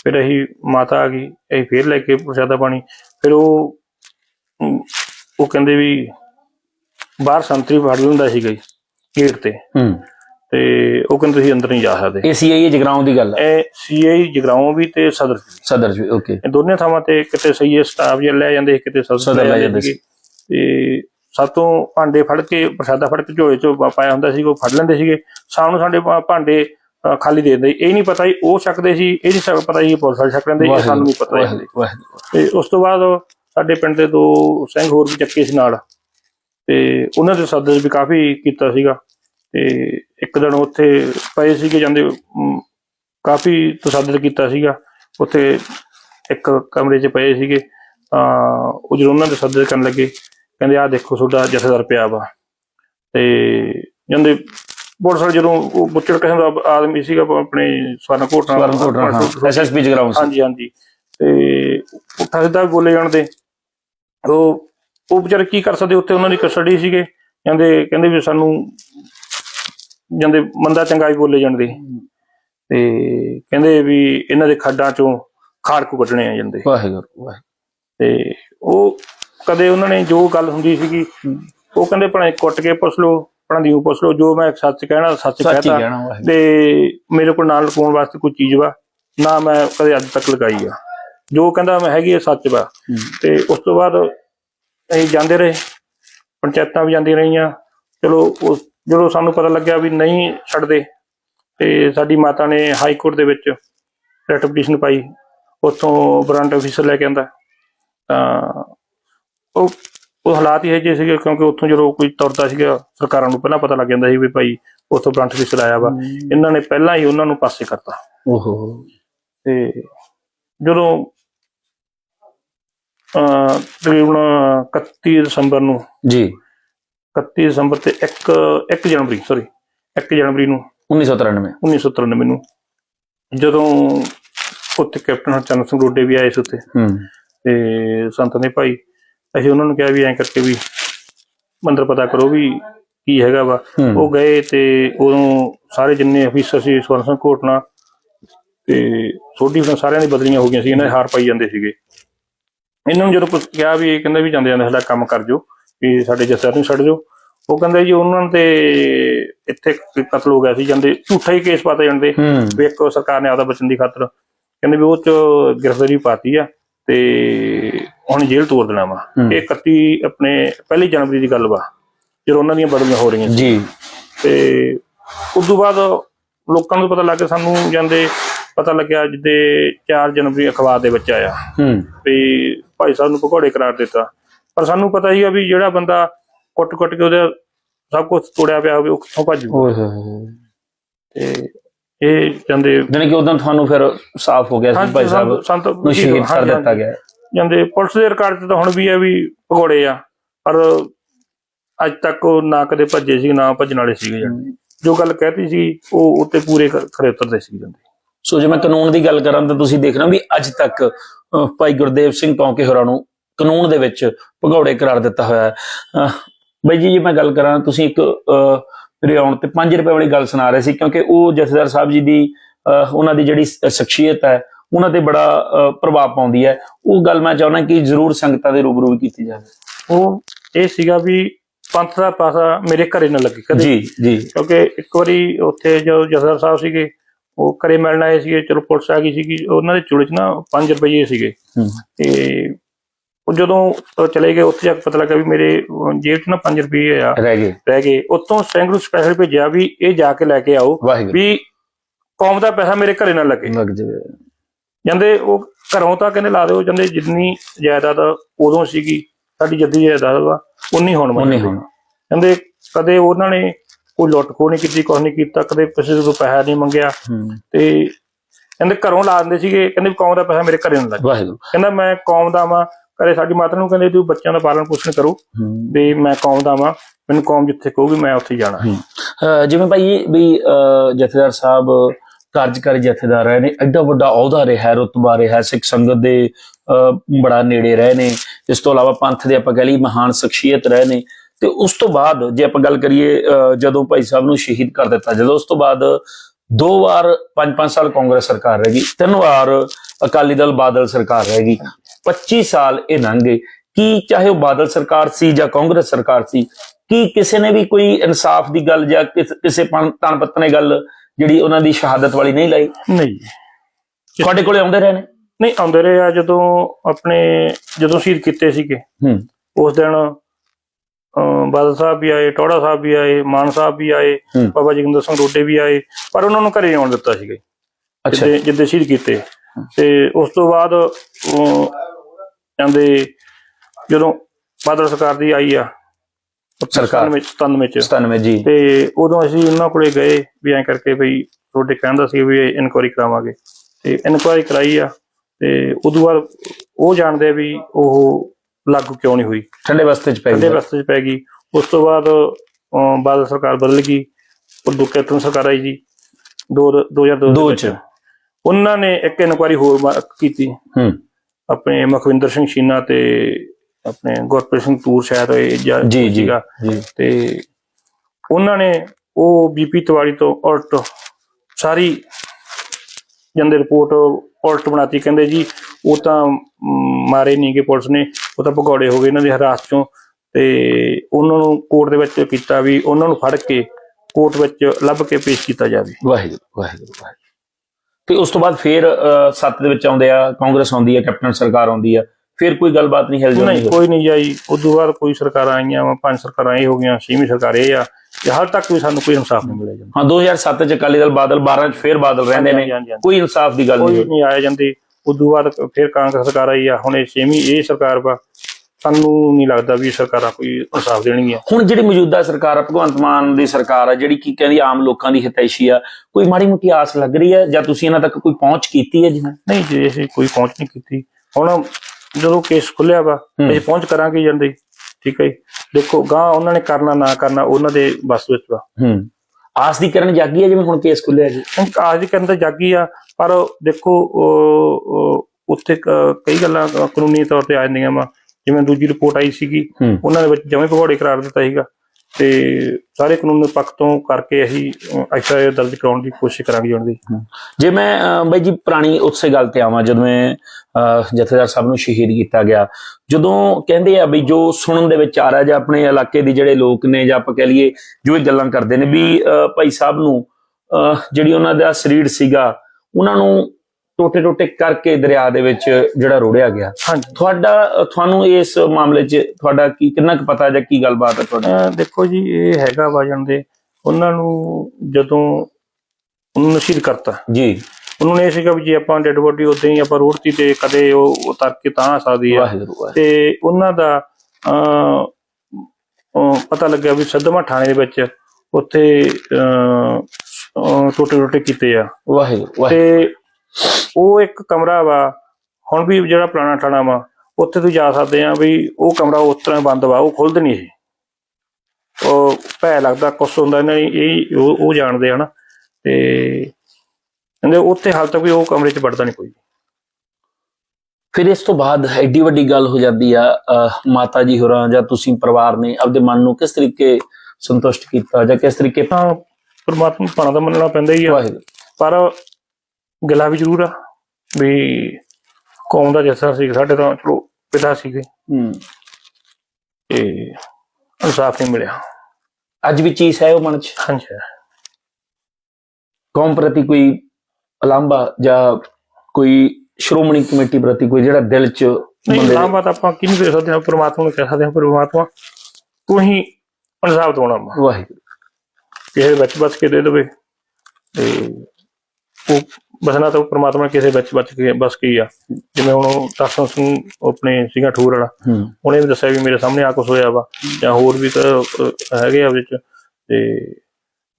ਫਿਰ ਅਸੀਂ ਮਾਤਾ ਆ ਗਈ ਅਸੀਂ ਫੇਰ ਲੈ ਕੇ ਪ੍ਰਸ਼ਾਦਾ ਪਾਣੀ। ਫਿਰ ਉਹ ਉਹ ਕਹਿੰਦੇ ਵੀ ਬਾਹਰ ਸੰਤਰੀ ਫੜ ਲੈਂਦਾ ਸੀਗਾ ਜੀ ਗੇਟ ਤੇ। ਹੂੰ। ਤੇ ਉਹ ਕਹਿੰਦੇ ਤੁਸੀਂ ਅੰਦਰ ਨਹੀਂ ਜਾ ਸਕਦੇ। ਇਹ ਸੀ ਇਹ ਜਗਰਾਉਂ ਦੀ ਗੱਲ ਹੈ ਇਹ ਸੀਆਈ ਜਗਰਾਉਂ ਵੀ ਤੇ ਸਦਰ ਵੀ। ਸਦਰ ਜੀ ਓਕੇ। ਇਹ ਦੋਨੇ ਥਾਵਾਂ ਤੇ ਕਿਤੇ ਸਹੀਏ ਸਟਾਫ ਜਿਹਾ ਲੈ ਜਾਂਦੇ ਕਿਤੇ ਸਦਰ ਲੈ ਜਾਂਦੇ। ਤੇ ਸਾਤੋਂ ਭਾਂਡੇ ਫੜ ਕੇ ਪ੍ਰਸ਼ਾਦਾ ਫੜ ਕੇ ਝੋਲੇ ਚੋਂ ਪਾਇਆ ਹੁੰਦਾ ਸੀ ਉਹ ਫੜ ਲੈਂਦੇ ਸੀਗੇ। ਸ਼ਾਮ ਨੂੰ ਸਾਡੇ ਭਾਂਡੇ ਖਾਲੀ ਦੇ ਦਿੰਦੇ। ਇਹ ਨਹੀਂ ਪਤਾ ਸੀ ਉਹ ਛਕਦੇ ਸੀ ਇਹ ਨਹੀਂ ਪਤਾ ਸੀ ਪੁਲਿਸ ਵਾਲੇ ਛਕ ਲੈਂਦੇ ਇਹ ਸਾਨੂੰ ਨਹੀਂ ਪਤਾ ਵਾਹਿਗੁਰੂ ਤੇ ਉਸ ਤੋਂ ਬਾਅਦ ਸਾਡੇ ਪਿੰਡ ਦੇ ਦੋ ਸਿੰਘ ਹੋਰ ਵੀ ਚੱਕੇ ਸੀ ਨਾਲ। ਤੇ ਉਹਨਾਂ ਦੇ ਸੱਦੇ ਵੀ ਕਾਫੀ ਕੀਤਾ ਸੀਗਾ। ਤੇ ਇੱਕ ਦਿਨ ਉੱਥੇ ਪਏ ਸੀਗੇ ਜਾਂਦੇ ਕਾਫੀ ਤਸੱਦਦ ਕੀਤਾ ਸੀਗਾ। ਉੱਥੇ ਇੱਕ ਕਮਰੇ 'ਚ ਪਏ ਸੀਗੇ। ਤਾਂ ਉਹ ਜਦੋਂ ਉਹਨਾਂ ਦੇ ਸੱਦੇ ਕਰਨ ਲੱਗੇ ਕਹਿੰਦੇ ਆਹ ਦੇਖੋ ਤੁਹਾਡਾ ਜਥੇਦਾਰ ਪਿਆ ਵਾ ਤੇ ਜਾਂਦੇ ਪੁਲਿਸ ਵਾਲੇ ਜਦੋਂ ਉਹ ਬੁੱਚੜ ਕਿਸਮ ਦਾ ਆਦਮੀ ਸੀਗਾ ਆਪਣੇ ਸਵਰਨ ਕੋਟਾ ਸਵਰਨ ਹਾਂ। ਐਸਐਸਪੀ ਜਗਰਾਉਂ ਹਾਂਜੀ ਹਾਂਜੀ। ਤੇ ਪੁੱਠਾ ਸਿੱਧਾ ਬੋਲੇ ਜਾਂਦੇ ਉਹ ਉਹ ਵਿਚਾਰੇ ਕੀ ਕਰ ਸਕਦੇ? ਉੱਥੇ ਉਹਨਾਂ ਦੀ ਕਸਟਡੀ ਸੀਗੇ। ਕਹਿੰਦੇ ਕਹਿੰਦੇ ਵੀ ਸਾਨੂੰ ਜਾਂਦੇ ਮੰਦਾ ਚੰਗਾ ਹੀ ਬੋਲੇ ਜਾਂਦੇ। ਤੇ ਕਹਿੰਦੇ ਵੀ ਇਹਨਾਂ ਦੇ ਖੱਡਾਂ ਚੋਂ ਖਾੜਕੂ ਕੱਢਣੇ ਆ ਜਾਂਦੇ। ਵਾਹਿਗੁਰੂ ਵਾਹਿਗੁਰੂ। ਤੇ ਉਹ ਕਦੇ ਉਹਨਾਂ ਨੇ ਜੋ ਗੱਲ ਹੁੰਦੀ ਸੀਗੀ ਉਹ ਕਹਿੰਦੇ ਭਣੇ ਕੁੱਟ ਕੇ ਪੁੱਛ ਲਓ ਭਣਾ ਦੀ ਪੁੱਛ ਲਓ ਜੋ ਮੈਂ ਸੱਚ ਕਹਿਣਾ ਸੱਚ ਕਹਤਾ। ਤੇ ਮੇਰੇ ਕੋਲ ਨਾਲ ਲਗਾਉਣ ਵਾਸਤੇ ਕੋਈ ਚੀਜ਼ ਵਾ ਨਾ ਮੈਂ ਕਦੇ ਅੱਜ ਤੱਕ ਲਗਾਈ ਆ। ਜੋ ਕਹਿੰਦਾ ਮੈਂ ਹੈਗੀ ਸੱਚ ਵਾ। ਤੇ ਉਸ ਤੋਂ ਬਾਅਦ ਅਸੀਂ ਜਾਂਦੇ ਰਹੇ ਪੰਚਾਇਤਾਂ ਵੀ ਜਾਂਦੀਆਂ ਰਹੀਆਂ। ਚਲੋ ਉਸ ਜਦੋਂ ਸਾਨੂੰ ਪਤਾ ਲੱਗਿਆ ਵੀ ਨਹੀਂ ਛੱਡਦੇ ਤੇ ਸਾਡੀ ਮਾਤਾ ਨੇ ਹਾਈ ਕੋਰਟ ਦੇ ਵਿੱਚ ਰਿਟ ਪਟੀਸ਼ਨ ਪਾਈ ਉੱਥੋਂ ਬ੍ਰਾਂਡ ਅਫੀਸਰ ਲੈ ਕੇ ਆਂਦਾ। ਤਾਂ ਉਹ ਉਹ ਹਾਲਾਤ ਹੀ ਇਹ ਜਿਹੇ ਸੀਗੇ ਕਿਉਂਕਿ ਉੱਥੋਂ ਜਦੋਂ ਕੋਈ ਤੁਰਦਾ ਸੀਗਾ ਸਰਕਾਰਾਂ ਨੂੰ ਪਹਿਲਾਂ ਪਤਾ ਲੱਗ ਜਾਂਦਾ ਸੀ ਵੀ ਭਾਈ ਉੱਥੋਂ ਬ੍ਰਾਂਡ ਅਫੀਸਰ ਆਇਆ ਵਾ। ਇਹਨਾਂ ਨੇ ਪਹਿਲਾਂ ਹੀ ਉਹਨਾਂ ਨੂੰ ਪਾਸੇ ਕਰਤਾ। ਓਹੋ। ਤੇ ਜਦੋਂ ਅਹ ਤਕਰੀਬਨ 31 ਦਸੰਬਰ ਨੂੰ ਜੀ। 31 ਦਸੰਬਰ ਤੇ 1 1 ਜਨਵਰੀ ਸੌਰੀ 1 ਜਨਵਰੀ ਨੂੰ 1993 1993 ਨੂੰ ਜਦੋਂ ਉੱਥੇ ਕੈਪਟਨ ਹਰਚੰਦ ਸਿੰਘ ਰੋਡੇ ਵੀ ਆਏ ਸੀ ਉੱਥੇ। ਹੂੰ। ਤੇ ਸੰਤ ਨੇ ਭਾਈ ਅਸੀਂ ਉਹਨਾਂ ਨੂੰ ਕਿਹਾ ਵੀ ਐਂ ਕਰਕੇ ਵੀ ਮੰਦਰ ਪਤਾ ਕਰੋ ਵੀ ਕੀ ਹੈਗਾ ਵਾ। ਉਹ ਗਏ ਤੇ ਉਦੋਂ ਸਾਰੇ ਜਿੰਨੇ ਅਫੀਸਰ ਸੀ ਸਵਰਨ ਸਿੰਘ ਕੋਟਨਾ ਤੇ ਛੋਟੀ ਫਿਰ ਸਾਰਿਆਂ ਦੀ ਬਦਲੀਆਂ ਹੋ ਗਈਆਂ ਸੀ ਇਹਨਾਂ ਦੇ ਹਾਰ ਪਾਈ ਜਾਂਦੇ ਸੀਗੇ। ਇਹਨਾਂ ਨੂੰ ਜਦੋਂ ਕੁਝ ਕਿਹਾ ਵੀ ਇਹ ਕਹਿੰਦੇ ਵੀ ਜਾਂਦੇ ਜਾਂਦੇ ਸਾਡਾ ਕੰਮ ਕਰ ਜਾਓ ਵੀ ਸਾਡੇ ਜੱਸਰ ਨੂੰ ਛੱਡ ਦਿਓ ਉਹ ਕਹਿੰਦੇ ਜੀ ਉਹਨਾਂ ਤੇ ਇੱਥੇ ਕਤਲ ਹੋ ਗਿਆ ਸੀ ਜਾਂਦੇ ਝੂਠਾ ਹੀ ਕੇਸ ਪਾਤੇ ਜਾਂਦੇ। ਵੀ ਇੱਕ ਸਰਕਾਰ ਨੇ ਆਦਾ ਬਚਣ ਦੀ ਖਾਤਰ। ਕਹਿੰਦੇ ਵੀ ਉਹ ਚ ਗ੍ਰਿਫਤਾਰੀ ਪਾਤੀ ਆ ਤੇ ਹੁਣ ਜੇਲ੍ਹ ਤੋਰ ਦੇਣਾ ਵਾ। ਇਹ 31 ਆਪਣੇ ਪਹਿਲੀ ਜਨਵਰੀ ਦੀ ਗੱਲ ਵਾ ਜਦੋਂ ਉਹਨਾਂ ਦੀਆਂ ਬਦਲੀਆਂ ਹੋ ਰਹੀਆਂ ਸੀ। ਜੀ। ਤੇ ਉਸ ਤੋਂ ਬਾਅਦ ਲੋਕਾਂ ਨੂੰ ਪਤਾ ਲੱਗ ਗਿਆ ਸਾਨੂੰ ਜਾਂਦੇ ਪਤਾ ਲੱਗਿਆ ਜਿੱਦੇ 4 ਜਨਵਰੀ ਅਖਬਾਰ ਦੇ ਵਿੱਚ ਆਇਆ। ਹੂੰ। ਵੀ ਭਾਈ ਸਾਹਿਬ ਨੂੰ ਪਕੌੜੇ ਕਰਾਰ ਦਿੱਤਾ। ਪਰ ਸਾਨੂੰ ਪਤਾ ਹੀ ਆ ਵੀ ਜਿਹੜਾ ਬੰਦਾ ਕੁੱਟ-ਕੁੱਟ ਕੇ ਉਹਦਾ ਸਭ ਕੁਝ ਤੋੜਿਆ ਪਿਆ ਹੋਵੇ ਉਹ ਕਿੱਥੋਂ ਭੱਜੂ ਓਏ ਹੋਏ ਹੋਏ। ਤੇ ਇਹ ਜਾਂਦੇ ਜਾਣੀ ਕਿ ਉਦੋਂ ਤੁਹਾਨੂੰ ਫਿਰ ਸਾਫ਼ ਹੋ ਗਿਆ ਸੀ ਭਾਈ ਸਾਹਿਬ ਸੰਤ ਨੂੰ ਸ਼ਹੀਦ ਕਰ ਦਿੱਤਾ ਗਿਆ। ਜਾਂਦੇ ਪੁਲਿਸ ਦੇ ਰਿਕਾਰਡ ਤੇ ਤਾਂ ਹੁਣ ਵੀ ਹੈ ਵੀ ਭਗੌੜੇ ਆ ਪਰ ਅੱਜ ਤੱਕ ਉਹ ਨਾ ਕਦੇ ਭੱਜੇ ਸੀ ਨਾ ਭੱਜਣ ਵਾਲੇ ਸੀਗੇ ਜਾਂਦੇ ਜੋ ਗੱਲ ਕਹਿਤੀ ਸੀ ਉਹ ਉੱਤੇ ਪੂਰੇ ਖਰੇ ਉਤਰਦੇ ਸੀ ਜਾਂਦੇ। ਸੋ ਜੇ ਮੈਂ ਕਾਨੂੰਨ ਦੀ ਗੱਲ ਕਰਾਂ ਤਾਂ ਤੁਸੀਂ ਦੇਖਣਾ ਵੀ ਅੱਜ ਤੱਕ ਭਾਈ ਗੁਰਦੇਵ ਸਿੰਘ ਕੌਂਕੇ ਹੋਰਾਂ ਨੂੰ ਕਾਨੂੰਨ ਦੇ ਵਿੱਚ ਭਗੌੜੇ ਕਰਾਰ ਦਿੱਤਾ ਹੋਇਆ ਹੈ। ਬਾਈ ਜੀ ਜੇ ਮੈਂ ਗੱਲ ਕਰਾਂ ਤੁਸੀਂ ਇੱਕ ਮੇਰੇ ਆਉਣ ਤੇ 5 ਰੁਪਏ ਵਾਲੀ ਗੱਲ ਸੁਣਾ ਰਹੇ ਸੀ ਕਿਉਂਕਿ ਉਹ ਜਥੇਦਾਰ ਸਾਹਿਬ ਜੀ ਦੀ ਉਹਨਾਂ ਦੀ ਜਿਹੜੀ ਸ਼ਖਸੀਅਤ ਹੈ ਉਹਨਾਂ ਤੇ ਬੜਾ ਪ੍ਰਭਾਵ ਪਾਉਂਦੀ ਹੈ। ਉਹ ਗੱਲ ਮੈਂ ਚਾਹੁੰਦਾ ਕਿ ਜ਼ਰੂਰ ਸੰਗਤਾਂ ਦੇ ਰੂਬਰੂ ਵੀ ਕੀਤੀ ਜਾਵੇ। ਉਹ ਇਹ ਸੀਗਾ ਵੀ ਪੰਥ ਦਾ ਪਾਸਾ ਮੇਰੇ ਘਰੇ ਨਾ ਲੱਗੇ ਕਦੇ। ਜੀ ਜੀ। ਕਿਉਂਕਿ ਇੱਕ ਵਾਰੀ ਉੱਥੇ ਜੋ ਜਸਦਰ ਸਾਹਿਬ ਸੀਗੇ ਉਹ ਘਰੇ ਮਿਲਣ ਆਏ ਸੀਗੇ ਚਲੋ ਪੁਲਿਸ ਆ ਗਈ ਸੀਗੀ ਉਹਨਾਂ ਦੇ ਚੁੜੇ 'ਚ ਨਾ 5 ਰੁਪਏ ਸੀਗੇ। ਤੇ ਉਹ ਜਦੋਂ ਚਲੇ ਗਏ ਉੱਥੇ ਜਾ ਕੇ ਪਤਾ ਲੱਗਾ ਵੀ ਮੇਰੇ ਜੇਬ 'ਚ ਨਾ 5 ਰੁਪਏ ਆ। ਰਹਿ ਗਏ। ਰਹਿ ਗਏ। ਸਿੰਘ ਨੂੰ ਸਪੈਸ਼ਲ ਭੇਜਿਆ ਵੀ ਇਹ ਜਾ ਕੇ ਲੈ ਕੇ ਆਓ ਵੀ ਕੌਮ ਦਾ ਪੈਸਾ ਮੇਰੇ ਘਰੇ ਨਾ ਲੱਗੇ। ਲੱਗ ਜਾਵੇ। ਜਾਂਦੇ ਉਹ ਘਰੋਂ ਤਾਂ ਕਹਿੰਦੇ ਲਾ ਦਿਓ ਜਾਂਦੇ ਜਿੰਨੀ ਜਾਇਦਾਦ ਉਦੋਂ ਸੀਗੀ ਸਾਡੀ ਜੱਦੀ ਜਾਇਦਾਦ ਵਾ ਉਨੀ ਹੁਣ ਮੰਨਦੇ ਹੁਣ। ਕਹਿੰਦੇ ਕਦੇ ਉਹਨਾਂ ਨੇ ਕੋਈ ਲੁੱਟ ਖੋਹ ਨਹੀਂ ਕੀਤੀ ਕੁਛ ਨਹੀਂ ਕੀਤਾ ਕਦੇ ਕਿਸੇ ਤੋਂ ਪੈਸਾ ਨਹੀਂ ਮੰਗਿਆ। ਤੇ ਕਹਿੰਦੇ ਘਰੋਂ ਲਾ ਦਿੰਦੇ ਸੀਗੇ ਕਹਿੰਦੇ ਕੌਮ ਦਾ ਪੈਸਾ ਮੇਰੇ ਘਰੇ ਨਾ ਲੱਗੇ ਵਾਹਿਗੁਰੂ। ਕਹਿੰਦਾ ਮੈਂ ਕੌਮ ਦਾ ਵਾਂ ਘਰੇ ਸਾਡੀ ਮਾਤਾ ਨੂੰ ਕਹਿੰਦੇ ਤੂੰ ਬੱਚਿਆਂ ਦਾ ਪਾਲਣ ਪੋਸ਼ਣ ਕਰੋ ਵੀ ਮੈਂ ਕੌਮ ਦਾ ਵਾਂ ਮੈਨੂੰ ਕੌਮ ਜਿੱਥੇ ਕਹੂਗੀ ਮੈਂ ਉੱਥੇ ਜਾਣਾ। ਜਿਵੇਂ ਭਾਈ ਵੀ ਜਥੇਦਾਰ ਸਾਹਿਬ ਕਾਰਜਕਾਰੀ ਜਥੇਦਾਰ ਰਹੇ ਨੇ, ਐਡਾ ਵੱਡਾ ਅਹੁਦਾ ਰਿਹਾ, ਰੁਤਬਾ ਰਿਹਾ, ਸਿੱਖ ਸੰਗਤ ਦੇ, ਅਹ, ਬੜਾ ਨੇੜੇ ਰਹੇ ਨੇ। ਇਸ ਤੋਂ ਇਲਾਵਾ ਪੰਥ ਦੇ ਆਪਾਂ ਕਹ ਲਈ ਮਹਾਨ ਸ਼ਖਸੀਅਤ ਰਹੇ ਨੇ। ਤੇ ਉਸ ਤੋਂ ਬਾਅਦ ਜੇ ਆਪਾਂ ਗੱਲ ਕਰੀਏ ਜਦੋਂ ਭਾਈ ਸਾਹਿਬ ਨੂੰ ਸ਼ਹੀਦ ਕਰ ਦਿੱਤਾ, ਜਦੋਂ ਉਸ ਤੋਂ ਬਾਅਦ ਦੋ ਵਾਰ ਪੰਜ ਪੰਜ ਸਾਲ ਕਾਂਗਰਸ ਸਰਕਾਰ ਰਹੇਗੀ ਤਿੰਨ ਵਾਰ ਅਕਾਲੀ ਦਲ ਬਾਦਲ ਸਰਕਾਰ ਰਹੇਗੀ 25 ਸਾਲ ਇਹ ਲੰਘ ਗਏ। ਕੀ ਚਾਹੇ ਉਹ ਬਾਦਲ ਸਰਕਾਰ ਸੀ ਜਾਂ ਕਾਂਗਰਸ ਸਰਕਾਰ ਸੀ, ਕੀ ਕਿਸੇ ਨੇ ਵੀ ਕੋਈ ਇਨਸਾਫ ਦੀ ਗੱਲ ਜਾਂ ਕਿਸੇ ਕਿਸੇ ਤਣਪਤ ਨੇ ਗੱਲ ਜਿਹੜੀ ਉਹਨਾਂ ਦੀ ਸ਼ਹਾਦਤ ਵਾਲੀ ਨਹੀਂ ਲਾਈ? ਨਹੀਂ। ਤੁਹਾਡੇ ਕੋਲੇ ਆਉਂਦੇ ਰਹੇ ਨੇ? ਨਹੀਂ ਆਉਂਦੇ ਰਹੇ ਆ ਜਦੋਂ ਆਪਣੇ ਜਦੋਂ ਸ਼ਹੀਦ ਕੀਤੇ ਸੀਗੇ। ਹੂੰ। ਉਸ ਦਿਨ ਬਾਦਲ ਸਾਹਿਬ ਵੀ ਆਏ ਟੋੜਾ ਸਾਹਿਬ ਵੀ ਆਏ ਮਾਨ ਸਾਹਿਬ ਵੀ ਆਏ। ਬਾਬਾ ਜਗਿੰਦਰ ਸਿੰਘ ਰੋਡੇ ਵੀ ਆਏ ਪਰ ਉਹਨਾਂ ਨੂੰ ਘਰੇ ਆਉਣ ਦਿੱਤਾ ਸੀਗਾ ਅੱਛਾ। ਜਿੱਦੇ ਸ਼ਹੀਦ ਕੀਤੇ। ਤੇ ਉਸ ਤੋਂ ਬਾਅਦ ਉਹ ਕਹਿੰਦੇ ਜਦੋਂ ਬਾਦਲ ਸਰਕਾਰ ਦੀ ਆਈ ਆ ਸਰਕਾਰ। 97 ਵਿੱਚ 97 ਜੀ। ਤੇ ਉਦੋਂ ਅਸੀਂ ਉਹਨਾਂ ਕੋਲੇ ਗਏ ਵੀ ਐਂ ਕਰਕੇ ਬਈ ਤੁਹਾਡੇ ਕਹਿੰਦਾ ਸੀ ਵੀ ਇਨਕੁਆਰੀ ਕਰਾਵਾਂਗੇ। ਤੇ ਇਨਕੁਆਰੀ ਕਰਾਈ ਆ ਤੇ ਉਦੋਂ ਬਾਅਦ ਉਹ ਜਾਣਦੇ ਵੀ ਉਹ ਲਾਗੂ ਕਿਉਂ ਨਹੀਂ ਹੋਈ। ਠੰਡੇ ਵਸਤੇ ਚ ਪੈ ਅੱਧੇ ਗਏ ਰਸਤੇ 'ਚ ਪੈ ਗਈ। ਉਸ ਤੋਂ ਬਾਅਦ ਬਾਦਲ ਸਰਕਾਰ ਬਦਲ ਗਈ ਉਹ ਦੋ ਕੈਪਟਨ ਸਰਕਾਰ ਆਈ ਜੀ ਦੋ 2002 ਦੇ ਦੋ ਵਿੱਚ। ਚ। ਉਹਨਾਂ ਨੇ ਇੱਕ ਇਨਕੁਆਰੀ ਹੋਰ ਕੀਤੀ। ਹੂੰ। ਆਪਣੇ ਮਖਵਿੰਦਰ ਸਿੰਘ ਸ਼ੀਨਾ ਤੇ ਆਪਣੇ ਗੁਰਪ੍ਰੀਤ ਸਿੰਘ ਤੂਰ ਸ਼ਾਇਦ ਇਹ ਜਾਂ ਜੀ ਤੇ ਉਹਨਾਂ ਨੇ ਉਹ ਬੀਪੀ ਤਿਵਾੜੀ ਤੋਂ ਉਲਟ ਸਾਰੀ ਜੰਦੇ ਰਿਪੋਰਟ ਉਲਟ ਬਣਾਤੀ। ਕਹਿੰਦੇ ਜੀ ਉਹ ਤਾਂ ਮਾਰੇ ਨਹੀਂ ਗਏ ਪੁਲਿਸ ਨੇ ਉਹ ਤਾਂ ਭਗੌੜੇ ਹੋ ਗਏ ਇਹਨਾਂ ਦੀ ਹਰਾਸ ਚੋਂ। ਤੇ ਉਹਨਾਂ ਨੂੰ ਕੋਰਟ ਦੇ ਵਿੱਚ ਕੀਤਾ ਵੀ ਉਹਨਾਂ ਨੂੰ ਫੜ ਕੇ ਕੋਰਟ ਵਿੱਚ ਲੱਭ ਕੇ ਪੇਸ਼ ਕੀਤਾ ਜਾਵੇ। ਵਾਹਿਗੁਰੂ ਵਾਹਿਗੁਰੂ ਵਾਹਿਗੁਰੂ। ਤੇ ਉਸ ਤੋਂ ਬਾਅਦ ਫੇਰ ਸੱਤ ਦੇ ਵਿੱਚ ਆਉਂਦੇ ਆ ਕਾਂਗਰਸ ਆਉਂਦੀ ਆ ਕੈਪਟਨ ਸਰਕਾਰ ਆਉਂਦੀ ਆ। ਫਿਰ ਕੋਈ ਗੱਲਬਾਤ ਨਹੀਂ ਹਿਲਜੁਲ ਨਹੀਂ ਨਹੀਂ ਕੋਈ ਨਹੀਂ ਜਾਈ ਉਦੋਂ ਬਾਅਦ ਕੋਈ ਸਰਕਾਰਾਂ ਆਈਆਂ ਵਾ ਪੰਜ ਸਰਕਾਰਾਂ ਇਹ ਹੋ ਗਈਆਂ ਛੇਵੀਂ ਸਰਕਾਰ ਇਹ ਆ ਤੇ ਹਾਲ ਤੱਕ ਵੀ ਸਾਨੂੰ ਕੋਈ ਇਨਸਾਫ ਨਹੀਂ ਮਿਲਿਆ ਜਾਂਦਾ। ਹਾਂ 2007 ਚ ਅਕਾਲੀ ਦਲ ਬਾਦਲ 12 ਚ ਫੇਰ ਬਾਦਲ ਰਹਿੰਦੇ ਨੇ। ਕੋਈ ਇਨਸਾਫ ਦੀ ਗੱਲ ਨਹੀਂ ਕੋਈ। ਨਹੀਂ ਆਇਆ ਜਾਂਦੀ। ਉਦੋਂ ਬਾਅਦ ਫਿਰ ਕਾਂਗਰਸ ਸਰਕਾਰ ਆਈ ਆ ਹੁਣ ਇਹ ਛੇਵੀਂ ਇਹ ਸਰਕਾਰ ਵਾ। ਸਾਨੂੰ ਨਹੀਂ ਲੱਗਦਾ ਵੀ ਸਰਕਾਰਾਂ ਕੋਈ ਇਨਸਾਫ ਦੇਣਗੀਆਂ। ਹੁਣ ਜਿਹੜੀ ਮੌਜੂਦਾ ਸਰਕਾਰ ਆ ਭਗਵੰਤ ਮਾਨ ਦੀ ਸਰਕਾਰ ਆ ਜਿਹੜੀ ਕੀ ਕਹਿੰਦੀ ਆਮ ਲੋਕਾਂ ਦੀ ਹਿਤੈਸ਼ੀ ਆ ਕੋਈ ਮਾੜੀ ਮੋਟੀ ਆਸ ਲੱਗ ਰਹੀ ਹੈ ਜਾਂ ਤੁਸੀਂ ਇਹਨਾਂ ਤੱਕ ਕੋਈ ਪਹੁੰਚ ਕੀਤੀ ਹੈ ਜਿਵੇਂ ਨਹੀਂ ਜੇ ਕੋਈ ਪਹੁੰਚ ਨਹੀਂ ਕੀਤੀ। ਹੁਣ ਜਦੋਂ ਕੇਸ ਖੁੱਲਿਆ ਵਾ। ਅਸੀਂ ਪਹੁੰਚ ਕਰਾਂਗੇ ਜਾਂਦੇ ਠੀਕ ਹੈ। ਦੇਖੋ ਗਾਂ ਉਹਨਾਂ ਨੇ ਕਰਨਾ ਨਾ ਕਰਨਾ ਉਹਨਾਂ ਦੇ ਬਸ ਵਿੱਚ ਵਾ। ਹੂੰ। ਆਸ ਦੀ ਕਿਰਨ ਜਾਗੀ ਹੈ ਜਿਵੇਂ ਹੁਣ ਕੇਸ ਖੁੱਲਿਆ ਜੀ? ਹੁਣ ਆਜ ਦੀ ਕਰਨ ਤਾਂ ਜਾਗੀ ਆ ਪਰ ਦੇਖੋ ਉੱਥੇ ਕਈ ਗੱਲਾਂ ਕਾਨੂੰਨੀ ਤੌਰ ਤੇ ਆ ਜਾਂਦੀਆਂ ਵਾ। ਜਿਵੇਂ ਦੂਜੀ ਰਿਪੋਰਟ ਆਈ ਸੀਗੀ ਉਹਨਾਂ ਦੇ ਵਿੱਚ ਜਮੇ ਭਗੌੜੇ ਕਰਾਰ ਦਿੱਤਾ ਸੀਗਾ। ਤੇ ਸਾਰੇ ਕਾਨੂੰਨੀ ਪੱਖ ਤੋਂ ਕਰਕੇ ਅਸੀਂ ਐਫਆਈਆਰ ਦਰਜ ਕਰਾਉਣ ਦੀ ਕੋਸ਼ਿਸ਼ ਕਰਾਂਗੇ ਹੁਣ ਦੀ ਜੇ ਮੈਂ ਬਾਈ ਜੀ ਪੁਰਾਣੀ ਉਸੇ ਗੱਲ ਤੇ ਆਵਾਂ ਜਦੋਂ ਮੈਂ ਅਹ, ਜਥੇਦਾਰ ਸਾਹਿਬ ਨੂੰ ਸ਼ਹੀਦ ਕੀਤਾ ਗਿਆ ਜਦੋਂ ਕਹਿੰਦੇ ਆ ਵੀ ਜੋ ਸੁਣਨ ਦੇ ਵਿੱਚ ਆ ਰਿਹਾ ਜਾਂ ਆਪਣੇ ਇਲਾਕੇ ਦੇ ਜਿਹੜੇ ਲੋਕ ਨੇ ਜਾਂ ਆਪਾਂ ਕਹਿ ਲਈਏ ਜੋ ਇਹ ਗੱਲਾਂ ਕਰਦੇ ਨੇ ਵੀ ਅਹ, ਭਾਈ ਸਾਹਿਬ ਨੂੰ ਅਹ, ਜਿਹੜੀ ਉਹਨਾਂ ਦਾ ਸਰੀਰ ਸੀਗਾ ਉਹਨਾਂ ਨੂੰ ਟੋਟੇ ਟੋਟੇ ਕਰਕੇ ਦਰਿਆ ਦੇ ਵਿੱਚ ਜਿਹੜਾ ਰੋੜਿਆ ਗਿਆ। ਤੁਹਾਡਾ ਤੁਹਾਨੂੰ ਇਸ ਮਾਮਲੇ 'ਚ ਤੁਹਾਡਾ ਕੀ ਕਿੰਨਾ ਕੁ ਪਤਾ ਜਾਂ ਕੀ ਗੱਲਬਾਤ ਹੈ ਤੁਹਾਡਾ? ਦੇਖੋ ਜੀ ਇਹ ਹੈਗਾ ਵਜਨ ਦੇ। ਉਹਨਾਂ ਨੂੰ ਜਦੋਂ ਉਹਨੂੰ ਨਸ਼ੀਦ ਕਰਤਾ। ਜੀ। ਉਹਨਾਂ ਨੇ ਇਹ ਸੀਗਾ ਵੀ ਜੇ ਆਪਾਂ ਡੈੱਡ ਬੋਡੀ ਉਦਾਂ ਹੀ ਆਪਾਂ ਰੋੜਤੀ ਤੇ ਕਦੇ ਉਹ ਉਤਰ ਕੇ ਤਾਂ ਆ ਸਕਦੀ ਵਾਹਿਗੁਰੂ ਤੇ ਉਹਨਾਂ ਦਾ ਪਤਾ ਲੱਗਿਆ ਵੀ ਸਦਮਾ ਥਾਣੇ ਦੇ ਵਿੱਚ ਉੱਥੇ ਟੋਟੇ ਟੋਟੇ ਕੀਤੇ ਆ। ਵਾਹਿਗੁਰੂ ਵਾਹਿਗੁਰੂ। ਤੇ ਉਹ ਇੱਕ ਕਮਰਾ ਵਾ ਹੁਣ ਵੀ ਜਿਹੜਾ ਪੁਰਾਣਾ ਥਾਣਾ ਵਾ ਉੱਥੇ ਤੁਸੀਂ ਜਾ ਸਕਦੇ ਆ ਵੀ ਉਹ ਕਮਰਾ ਉਸ ਤਰ੍ਹਾਂ ਬੰਦ ਵਾ ਉਹ ਖੁੱਲਦੇ ਨਹੀਂ ਇਹ। ਉਹ ਭੈ ਲੱਗਦਾ ਕੁਛ ਹੁੰਦਾ ਇਹਨਾਂ ਨੂੰ ਇਹ ਉਹ ਜਾਣਦੇ ਹਨ ਤੇ ਕਹਿੰਦੇ ਉੱਥੇ ਹਾਲ ਤੱਕ ਵੀ ਉਹ ਕਮਰੇ 'ਚ ਵੜਦਾ ਨਹੀਂ ਕੋਈ। ਫਿਰ ਇਸ ਤੋਂ ਬਾਅਦ ਐਡੀ ਵੱਡੀ ਗੱਲ ਹੋ ਜਾਂਦੀ ਆ ਮਾਤਾ ਜੀ ਹੋਰਾਂ ਜਾਂ ਤੁਸੀਂ ਪਰਿਵਾਰ ਨੇ ਆਪਦੇ ਮਨ ਨੂੰ ਕਿਸ ਤਰੀਕੇ ਸੰਤੁਸ਼ਟ ਕੀਤਾ ਜਾਂ ਕਿਸ ਤਰੀਕੇ ਤਾਂ ਪਰਮਾਤਮਾ ਪਾਣਾ ਦਾ ਮੰਨਣਾ ਪੈਂਦਾ ਹੀ ਆ। ਪਰ ਗਿਲਾ ਵੀ ਜ਼ਰੂਰ ਆ ਵੀ ਕੌਮ ਦਾ ਜੱਸਾ ਸੀ ਸਾਡੇ ਤਾਂ ਚਲੋ ਪਿਤਾ ਸੀਗੇ। ਹੂੰ। ਤੇ ਇਨਸਾਫ ਨਹੀਂ ਮਿਲਿਆ। ਅੱਜ ਵੀ ਚੀਜ਼ ਹੈ ਉਹ ਮਨ ਚ? ਹਾਂਜੀ ਕੌਮ ਪ੍ਰਤੀ ਕੋਈ ਅਲਾਂਭਾ ਜਾਂ ਕੋਈ ਸ਼੍ਰੋਮਣੀ ਕਮੇਟੀ ਪ੍ਰਤੀ ਕੋਈ ਜਿਹੜਾ ਦਿਲ ਚ ਨਹੀਂ ਬਾਤ ਆਪਾਂ ਕਿਹਨੂੰ ਕਹਿ ਸਕਦੇ ਹਾਂ? ਪਰਮਾਤਮਾ ਨੂੰ ਕਹਿ ਸਕਦੇ ਹਾਂ ਪਰਮਾਤਮਾ ਤੂੰ ਹੀ ਇਨਸਾਫ ਦਵਾਉਣਾ ਵਾਹਿਗੁਰੂ। ਦੇ ਵਿੱਚ ਬਚ ਕੇ ਦੇ ਦੇਵੇ। ਤੇ ਉਹ ਬਸਣਾ ਤਾਂ ਪਰਮਾਤਮਾ ਕਿਸੇ ਵਿੱਚ ਬਚ ਕੇ ਬਸ ਕੀ ਆ। ਜਿਵੇਂ ਹੁਣ ਉਹ ਸਿੰਘ ਆਪਣੇ ਸੀਗਾ ਠੂਰ ਵਾਲਾ ਉਹਨੇ ਵੀ ਦੱਸਿਆ ਵੀ ਮੇਰੇ ਸਾਹਮਣੇ ਆ ਕੁਛ ਹੋਇਆ ਵਾ ਜਾਂ ਹੋਰ ਵੀ ਤਾਂ, ਅਹ, ਹੈਗੇ ਆ ਉਹਦੇ ਚ ਤੇ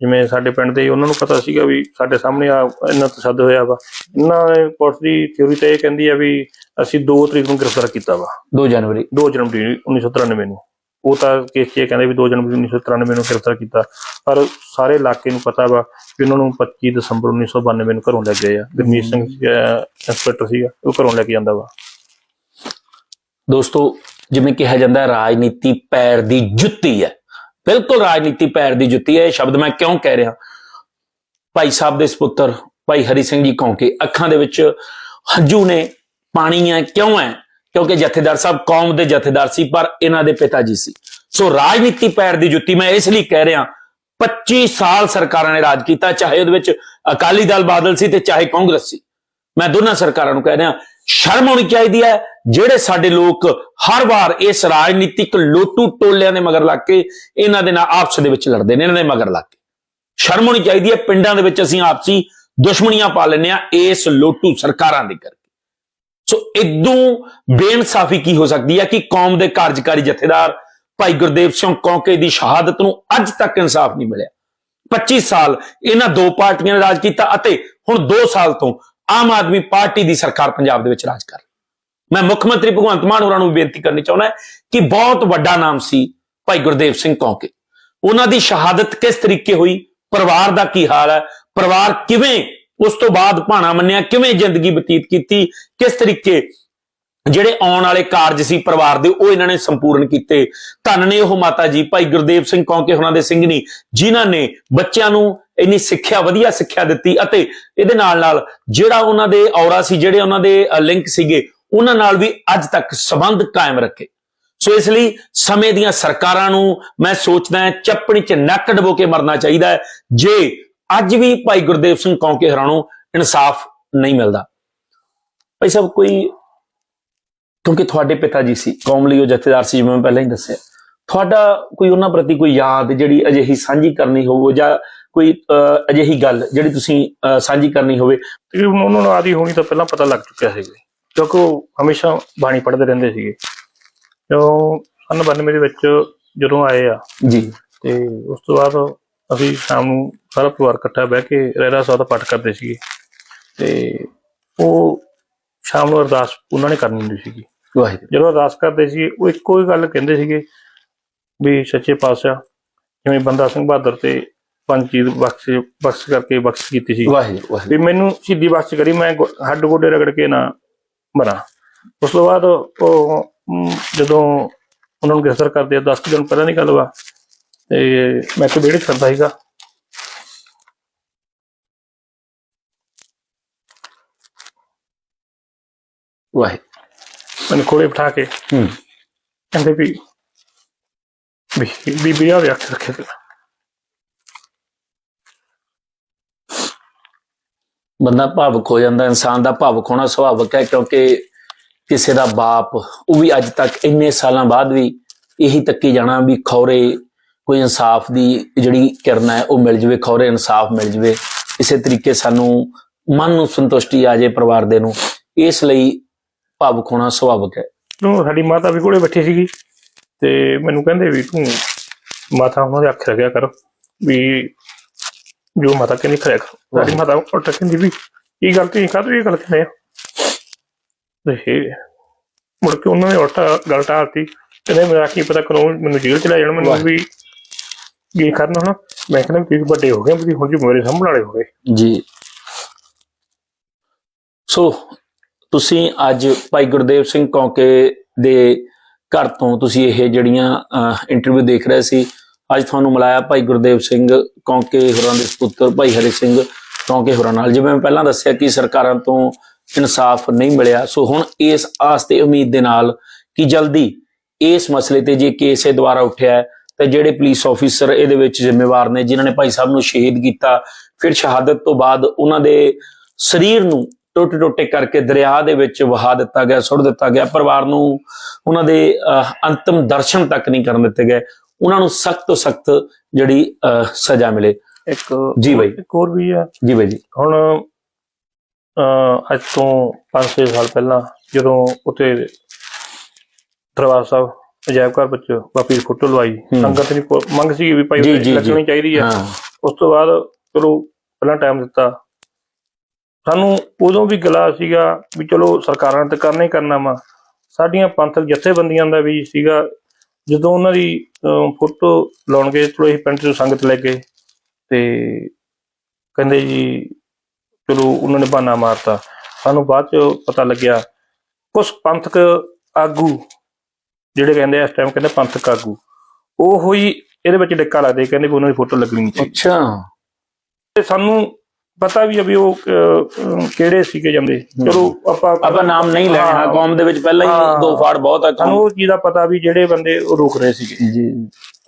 ਜਿਵੇਂ ਸਾਡੇ ਪਿੰਡ ਦੇ ਹੀ ਉਹਨਾਂ ਨੂੰ ਪਤਾ ਸੀਗਾ ਵੀ ਸਾਡੇ ਸਾਹਮਣੇ ਆ ਇੰਨਾ ਤਸੱਦ ਹੋਇਆ ਵਾ। ਇਹਨਾਂ ਨੇ ਪੁਲਿਸ ਦੀ ਥਿਉਰੀ ਤਾਂ ਇਹ ਕਹਿੰਦੀ ਆ ਵੀ ਅਸੀਂ 2 ਤਰੀਕ ਨੂੰ ਗ੍ਰਿਫਤਾਰ ਕੀਤਾ ਵਾ। 2 ਜਨਵਰੀ। 2 ਜਨਵਰੀ 1993 ਨੂੰ। ਉਹ ਤਾਂ ਕੇਸ 'ਚ ਇਹ ਕਹਿੰਦੇ ਵੀ 2 ਜਨਵਰੀ 1993 ਨੂੰ ਗ੍ਰਿਫਤਾਰ ਕੀਤਾ। ਪਰ ਸਾਰੇ ਇਲਾਕੇ ਨੂੰ ਪਤਾ ਵਾ ਕਿ ਉਹਨਾਂ ਨੂੰ 25 ਦਸੰਬਰ 1992 ਨੂੰ ਘਰੋਂ ਲੈ ਗਏ ਆ। ਗੁਰਮੀਤ ਸਿੰਘ ਇੰਸਪੈਕਟਰ ਸੀਗਾ, ਉਹ ਘਰੋਂ ਲੈ ਕੇ ਜਾਂਦਾ ਵਾ। ਦੋਸਤੋ, ਜਿਵੇਂ ਕਿਹਾ ਜਾਂਦਾ ਹੈ ਰਾਜਨੀਤੀ ਪੈਰ ਦੀ ਜੁੱਤੀ ਹੈ। ਬਿਲਕੁਲ ਰਾਜਨੀਤੀ ਪੈਰ ਦੀ ਜੁੱਤੀ ਹੈ। ਇਹ ਸ਼ਬਦ ਮੈਂ ਕਿਉਂ ਕਹਿ ਰਿਹਾ? ਭਾਈ ਸਾਹਿਬ ਦੇ ਸੁਪੁੱਤਰ, ਭਾਈ ਹਰੀ ਸਿੰਘ ਜੀ ਕੌਂਕੇ, ਅੱਖਾਂ ਦੇ ਵਿੱਚ ਹੰਝੂ ਨੇ ਪਾਣੀ ਹੈ ਕਿਉਂ ਹੈ ਕਿਉਂਕਿ ਜਥੇਦਾਰ ਸਾਹਿਬ ਕੌਮ ਦੇ ਜਥੇਦਾਰ ਸੀ, ਪਰ ਇਹਨਾਂ ਦੇ ਪਿਤਾ ਜੀ ਸੀ। ਸੋ ਰਾਜਨੀਤੀ ਪੈਰ ਦੀ ਜੁੱਤੀ ਮੈਂ ਇਸ ਲਈ ਕਹਿ ਰਿਹਾ 25 ਸਾਲ ਸਰਕਾਰਾਂ ਨੇ ਰਾਜ ਕੀਤਾ, ਚਾਹੇ ਉਹਦੇ ਵਿੱਚ ਅਕਾਲੀ ਦਲ ਬਾਦਲ ਸੀ ਤੇ ਚਾਹੇ ਕਾਂਗਰਸ ਸੀ। ਮੈਂ ਦੋਨਾਂ ਸਰਕਾਰਾਂ ਨੂੰ ਕਹਿ ਰਿਹਾ, ਸ਼ਰਮ ਹੋਣੀ ਚਾਹੀਦੀ ਹੈ, ਜਿਹੜੇ ਸਾਡੇ ਲੋਕ ਹਰ ਵਾਰ ਇਸ ਰਾਜਨੀਤਿਕ ਲੋਟੂ ਟੋਲਿਆਂ ਦੇ ਮਗਰ ਲੱਗ ਕੇ ਇਹਨਾਂ ਦੇ ਨਾਲ ਆਪਸ ਦੇ ਵਿੱਚ ਲੜਦੇ ਨੇ, ਇਹਨਾਂ ਦੇ ਮਗਰ ਲੱਗ ਕੇ। ਸ਼ਰਮ ਹੋਣੀ ਚਾਹੀਦੀ ਹੈ, ਪਿੰਡਾਂ ਦੇ ਵਿੱਚ ਅਸੀਂ ਆਪਸੀ ਦੁਸ਼ਮਣੀਆਂ ਪਾ ਲੈਂਦੇ ਆ ਇਸ ਲੋਟੂ ਸਰਕਾਰਾਂ ਦੇ ਕਰਕੇ ਸੋ ਇਦੋਂ ਬੇਇਨਸਾਫੀ ਕੀ ਹੋ ਸਕਦੀ ਹੈ ਕਿ ਕੌਮ ਦੇ ਕਾਰਜਕਾਰੀ ਜਥੇਦਾਰ ਭਾਈ ਗੁਰਦੇਵ ਸਿੰਘ ਕੌਂਕੇ ਦੀ ਸ਼ਹਾਦਤ ਨੂੰ ਅੱਜ ਤੱਕ ਇਨਸਾਫ ਨਹੀਂ ਮਿਲਿਆ। 25 ਸਾਲ ਇਹਨਾਂ ਦੋ ਪਾਰਟੀਆਂ ਨੇ ਰਾਜ ਕੀਤਾ ਅਤੇ ਹੁਣ 2 ਸਾਲ ਤੋਂ ਆਮ ਆਦਮੀ ਪਾਰਟੀ ਦੀ ਸਰਕਾਰ ਪੰਜਾਬ ਦੇ ਵਿੱਚ ਰਾਜ ਕਰ ਮੈਂ ਮੁੱਖ ਮੰਤਰੀ ਭਗਵੰਤ ਮਾਨ ਹੋਰਾਂ ਨੂੰ ਵੀ ਬੇਨਤੀ ਕਰਨੀ ਚਾਹੁੰਦਾ ਕਿ ਬਹੁਤ ਵੱਡਾ ਨਾਮ ਸੀ ਭਾਈ ਗੁਰਦੇਵ ਸਿੰਘ ਕੌਂਕੇ। ਉਹਨਾਂ ਦੀ ਸ਼ਹਾਦਤ ਕਿਸ ਤਰੀਕੇ ਹੋਈ? ਪਰਿਵਾਰ ਦਾ ਕੀ ਹਾਲ ਹੈ? ਪਰਿਵਾਰ ਕਿਵੇਂ ਉਸ ਤੋਂ ਬਾਅਦ ਭਾਣਾ ਮੰਨਿਆ ਕਿਵੇਂ ਜ਼ਿੰਦਗੀ ਬਤੀਤ ਕੀਤੀ, ਕਿਸ ਤਰੀਕੇ ਜਿਹੜੇ ਆਉਣ ਵਾਲੇ ਕਾਰਜ ਸੀ ਪਰਿਵਾਰ ਦੇ ਉਹ ਇਹਨਾਂ ਨੇ ਸੰਪੂਰਨ ਕੀਤੇ। ਧੰਨ ਨੇ ਉਹ ਮਾਤਾ ਜੀ, ਭਾਈ ਗੁਰਦੇਵ ਸਿੰਘ ਕੌਂਕੇ ਹੁਣਾਂ ਦੇ ਸਿੰਘ ਸਿੰਘਣੀ ਜਿਨ੍ਹਾਂ ਨੇ ਬੱਚਿਆਂ ਨੂੰ ਇੰਨੀ ਸਿੱਖਿਆ, ਵਧੀਆ ਸਿੱਖਿਆ ਦਿੱਤੀ ਅਤੇ ਇਹਦੇ ਨਾਲ ਨਾਲ ਜਿਹੜਾ ਉਹਨਾਂ ਦੇ ਔਰਾ ਸੀ, ਜਿਹੜੇ ਉਹਨਾਂ ਦੇ ਲਿੰਕ ਸੀਗੇ, ਉਹਨਾਂ ਨਾਲ ਵੀ ਅੱਜ ਤੱਕ ਸਬੰਧ ਕਾਇਮ ਰੱਖੇ। ਸੋ ਇਸ ਲਈ ਸਮੇਂ ਦੀਆਂ ਸਰਕਾਰਾਂ ਨੂੰ ਮੈਂ ਸੋਚਦਾ ਹਾਂ, ਚੱਪਣੀ 'ਚ ਨੱਕ ਡਬੋ ਕੇ ਮਰਨਾ ਚਾਹੀਦਾ ਹੈ। ਜੇ ਅੱਜ ਵੀ ਭਾਈ ਗੁਰਦੇਵ ਸਿੰਘ ਕੌਂਕੇ ਹਰਾਂ ਨੂੰ ਇਨਸਾਫ ਨਹੀਂ ਮਿਲਦਾ। ਭਾਈ ਸਾਹਿਬ ਕੋਈ ਕਿਉਂਕਿ ਤੁਹਾਡੇ ਪਿਤਾ ਜੀ ਸੀ ਕੌਮ ਲਈ ਉਹ ਜਥੇਦਾਰ ਸੀ ਜਿਵੇਂ ਮੈਂ ਪਹਿਲਾਂ ਹੀ ਦੱਸਿਆ। ਤੁਹਾਡਾ ਕੋਈ ਉਹਨਾਂ ਪ੍ਰਤੀ ਕੋਈ ਯਾਦ ਜਿਹੜੀ ਅਜਿਹੀ ਸਾਂਝੀ ਕਰਨੀ ਹੋਵੇ ਜਾਂ ਕੋਈ ਅਜਿਹੀ ਗੱਲ ਜਿਹੜੀ ਤੁਸੀਂ ਸਾਂਝੀ ਕਰਨੀ ਹੋਵੇ? ਤਕਰੀਬਨ ਉਹਨਾਂ ਨੂੰ ਆਦੀ ਹੋਣੀ ਤਾਂ ਪਹਿਲਾਂ ਪਤਾ ਲੱਗ ਚੁੱਕਿਆ ਸੀ ਕਿਉਂਕਿ ਉਹ ਹਮੇਸ਼ਾ ਬਾਣੀ ਪੜ੍ਹਦੇ ਰਹਿੰਦੇ ਸੀਗੇ। ਜੋ ਸੰਨ 92 ਦੇ ਵਿੱਚ ਜਦੋਂ ਆਏ ਆ ਜੀ। ਤੇ ਉਸ ਤੋਂ ਬਾਅਦ ਅਸੀਂ ਸ਼ਾਮ ਨੂੰ ਸਾਰਾ ਪਰਿਵਾਰ ਇਕੱਠਾ ਬਹਿ ਕੇ ਰਹਿਰਾ ਸਾਹਿਬ ਦਾ ਪਾਠ ਕਰਦੇ ਸੀਗੇ। ਤੇ ਉਹ ਸ਼ਾਮ ਨੂੰ ਅਰਦਾਸ ਉਹਨਾਂ ਨੇ ਕਰਨੀ ਹੁੰਦੀ ਸੀਗੀ। ਵਾਹਿਗੁਰੂ। ਜਦੋਂ ਅਰਦਾਸ ਕਰਦੇ ਸੀ ਉਹ ਇੱਕੋ ਹੀ ਗੱਲ ਕਹਿੰਦੇ ਸੀਗੇ ਵੀ ਸੱਚੇ ਪਾਤਸ਼ਾਹ ਜਿਵੇਂ ਬੰਦਾ ਸਿੰਘ ਬਹਾਦਰ ਤੇ ਪੰਜ ਚੀਜ਼ ਬਖਸ਼ ਬਖਸ਼ ਕਰਕੇ ਬਖਸ਼ ਕੀਤੀ ਸੀ ਵਾਹਿਗੁਰੂ ਵਾਹਿਗੁਰੂ। ਵੀ ਮੈਨੂੰ ਸਿੱਧੀ ਬਖਸ਼ ਕਰੀ ਮੈਂ ਗੋ- ਹੱਡ ਗੋਡੇ ਰਗੜ ਕੇ ਨਾ ਮਰਾਂ। ਉਸ ਤੋਂ ਬਾਅਦ ਉਹ ਮ, ਜਦੋਂ ਉਹਨਾਂ ਨੂੰ ਗ੍ਰਿਫਤਾਰ ਕਰਦੇ ਆ 10 ਕੁ ਦਿਨ ਪਹਿਲਾਂ ਦੀ ਗੱਲ ਵਾ ਤੇ ਮੈਂ ਤਾਂ ਵਿਹੜੇ 'ਚ ਕਰਦਾ ਸੀਗਾ। ਵਾਹਿਗੁਰੂ ਮੈਨੂੰ ਕੋਲੇ ਬਿਠਾ ਕੇ ਹੂੰ। ਕਹਿੰਦੇ ਵੀ ਵੀ ਬੀਬੀ ਆ ਵਿਆਖ ਰੱਖੇ ਤੇ। ਬੰਦਾ ਭਾਵੁਕ ਹੋ ਜਾਂਦਾ ਇਨਸਾਨ ਦਾ ਭਾਵੁਕ ਹੋਣਾ ਸੁਭਾਵਿਕ ਹੈ ਕਿਉਂਕਿ ਕਿਸੇ ਦਾ ਬਾਪ ਉਹ ਵੀ ਅੱਜ ਤੱਕ ਇੰਨੇ ਸਾਲਾਂ ਬਾਅਦ ਵੀ ਇਹੀ ਤੱਕੀ ਜਾਣਾ ਵੀ ਖੌਰੇ ਕੋਈ ਇਨਸਾਫ ਦੀ ਜਿਹੜੀ ਕਿਰਨ ਹੈ ਉਹ ਮਿਲ ਜਵੇ ਖੌਰੇ ਇਨਸਾਫ ਮਿਲ ਜਵੇ। ਇਸੇ ਤਰੀਕੇ ਸਾਨੂੰ ਮਨ ਨੂੰ ਸੰਤੁਸ਼ਟੀ ਆ ਜੇ ਪਰਿਵਾਰ ਦੇ ਨੂੰ। ਇਸ ਲਈ ਭਾਵੁਕ ਹੋਣਾ ਸੁਭਾਵਿਕ ਹੈ। ਨੂੰ ਸਾਡੀ ਮਾਤਾ ਵੀ ਕੋਲੇ ਬੈਠੀ ਸੀਗੀ ਤੇ ਮੈਨੂੰ ਕਹਿੰਦੇ ਵੀ ਤੂੰ ਮਾਤਾ ਉਹਨਾਂ ਦੇ ਅੱਖ ਲੱਗਿਆ ਕਰ ਵੀ ਜੋ ਮਾਤਾ ਕਹਿੰਦੀ ਕਰਿਆ ਕਰ। ਸਾਡੀ ਮਾਤਾ ਉੱਠ ਕਹਿੰਦੀ ਵੀ ਇਹ ਗਲਤੀ ਕਾਹਤੋਂ ਇਹ ਗਲਤ ਹੈ? ਤੇ ਇਹ ਮੁੜ ਕੇ ਉਹਨਾਂ ਨੇ ਉਲਟਾ ਗੱਲ ਟਾਲਤੀ ਕਹਿੰਦੇ ਮੇਰਾ ਕੀ ਪਤਾ ਕਰੋ ਮੈਨੂੰ ਜੇਲ੍ਹ ਚ ਲੈ ਜਾਣ ਮੈਨੂੰ। ਵੀ ਕੀ ਕਰਨਾ ਹੁਣ? ਮੈਂ ਕਹਿੰਦਾ ਵੀ ਤੁਸੀਂ ਵੱਡੇ ਹੋ ਗਏ ਵੀ ਹੁਣ ਜੀ ਮੇਰੇ ਸਾਹਮਣੇ ਵਾਲੇ ਹੋ ਗਏ। ਜੀ। ਸੋ, ਤੁਸੀਂ ਅੱਜ ਭਾਈ ਗੁਰਦੇਵ ਸਿੰਘ ਕੌਂਕੇ ਦੇ ਘਰ ਤੋਂ ਤੁਸੀਂ ਇਹ ਜਿਹੜੀਆਂ ਇੰਟਰਵਿਊ ਦੇਖ ਰਹੇ ਸੀ, ਅੱਜ ਤੁਹਾਨੂੰ ਮਿਲਾਇਆ ਭਾਈ ਗੁਰਦੇਵ ਸਿੰਘ ਕੌਂਕੇ ਹੋਰਾਂ ਦੇ ਸੁਪੁੱਤਰ ਭਾਈ ਹਰੀ ਸਿੰਘ ਕੌਂਕੇ ਹੋਰਾਂ ਨਾਲ। ਜਿਵੇਂ ਮੈਂ ਪਹਿਲਾਂ ਦੱਸਿਆ ਕਿ ਸਰਕਾਰਾਂ ਤੋਂ ਇਨਸਾਫ ਨਹੀਂ ਮਿਲਿਆ, ਸੋ ਹੁਣ ਇਸ ਆਸ ਤੇ ਉਮੀਦ ਦੇ ਨਾਲ ਕਿ ਜਲਦੀ ਇਸ ਮਸਲੇ ਤੇ ਜੇ ਕੇਸ ਇਹ ਦੁਬਾਰਾ ਉੱਠਿਆ ਤੇ ਜਿਹੜੇ ਪੁਲਿਸ ਆਫੀਸਰ ਇਹਦੇ ਵਿੱਚ ਜ਼ਿੰਮੇਵਾਰ ਨੇ ਜਿਨ੍ਹਾਂ ਨੇ ਭਾਈ ਸਾਹਿਬ ਨੂੰ ਸ਼ਹੀਦ ਕੀਤਾ ਫਿਰ ਸ਼ਹਾਦਤ ਤੋਂ ਬਾਅਦ ਉਹਨਾਂ ਦੇ ਸਰੀਰ ਨੂੰ ਟੁੱਟ ਟੁੱਟੇ ਕਰਕੇ ਦਰਿਆ ਦੇ ਵਿੱਚ ਵਹਾ ਦਿੱਤਾ ਗਿਆ ਸੁੱਟ ਦਿੱਤਾ ਗਿਆ ਪਰਿਵਾਰ ਨੂੰ ਉਹਨਾਂ ਦੇ ਅੰਤਮ ਦਰਸ਼ਨ ਤੱਕ ਨਹੀਂ ਕਰਨ ਦਿੱਤੇ ਗਏ। ਉਹਨਾਂ ਨੂੰ ਸਖਤ ਤੋਂ ਸਖਤ ਜਿਹੜੀ ਸਜ਼ਾ ਮਿਲੇ। ਇੱਕ ਜੀ ਬਾਈ। ਇੱਕ ਹੋਰ ਵੀ ਆ। ਜੀ ਬਾਈ ਜੀ। ਹੁਣ ਅੱਜ ਤੋਂ 5-6 ਸਾਲ ਪਹਿਲਾਂ ਜਦੋਂ ਉੱਥੇ ਦਰਬਾਰ ਸਾਹਿਬ ਅਜਾਇਬ ਘਰ ਵਿੱਚ ਦੀ ਫੋਟੋ ਲਵਾਈ। ਸੰਗਤ ਦੀ ਪ- ਮੰਗ ਸੀ ਵੀ ਭਾਈ ਜੀ, ਲੱਗਣੀ ਚਾਹੀਦੀ ਆ। ਹਾਂ। ਉਸ ਤੋਂ ਬਾਅਦ ਚਲੋ ਪਹਿਲਾਂ ਟਾਈਮ ਦਿੱਤਾ। ਸਾਨੂੰ ਉਦੋਂ ਵੀ ਗਲਾ ਸੀਗਾ ਵੀ ਚਲੋ ਸਰਕਾਰਾਂ ਨੇ ਤਾਂ ਕਰਨਾ ਹੀ ਕਰਨਾ ਵਾ। ਸਾਡੀਆਂ ਪੰਥਕ ਜਥੇਬੰਦੀਆਂ ਦਾ ਵੀ ਸੀਗਾ। ਜਦੋਂ ਉਹਨਾਂ ਦੀ ਫੋਟੋ ਲਾਉਣ ਗਏ ਚਲੋ ਅਸੀਂ ਪਿੰਡ ਤੋਂ ਸੰਗਤ ਲੈ ਗਏ ਤੇ ਕਹਿੰਦੇ ਜੀ ਚਲੋ ਉਹਨਾਂ ਨੇ ਬਹਾਨਾ ਮਾਰਤਾ। ਸਾਨੂੰ ਬਾਅਦ ਚ ਪਤਾ ਲੱਗਿਆ ਕੁਝ ਪੰਥਕ ਆਗੂ ਜਿਹੜੇ ਕਹਿੰਦੇ ਇਸ ਟਾਈਮ ਕਹਿੰਦੇ ਪੰਥਕ ਆਗੂ ਉਹ ਹੋਈ ਇਹਦੇ ਵਿੱਚ ਡਿੱਕਾ ਲੱਗਦੇ ਕਹਿੰਦੇ ਵੀ ਉਹਨਾਂ ਦੀ ਫੋਟੋ ਲੱਗਣੀ ਨਹੀਂ ਚਾਹੀਦੀ। ਅੱਛਾ। ਤੇ ਸਾਨੂੰ ਪਤਾ ਵੀ ਆ ਵੀ ਉਹ ਕਿਹੜੇ ਸੀਗੇ ਜਾਂਦੇ। ਚਲੋ ਆਪਾਂ ਆਪਾਂ ਨਾਮ ਨਹੀਂ ਲੈਣਾ ਹਾਂ। ਕੌਮ ਦੇ ਵਿੱਚ ਪਹਿਲਾਂ ਹੀ ਹਾਂ। ਦੋ ਫਾੜ ਬਹੁਤ ਆ ਸਾਨੂੰ ਉਹ ਚੀਜ਼ ਦਾ ਪਤਾ ਵੀ ਜਿਹੜੇ ਬੰਦੇ ਉਹ ਰੋਕ ਰਹੇ ਸੀਗੇ। ਜੀ।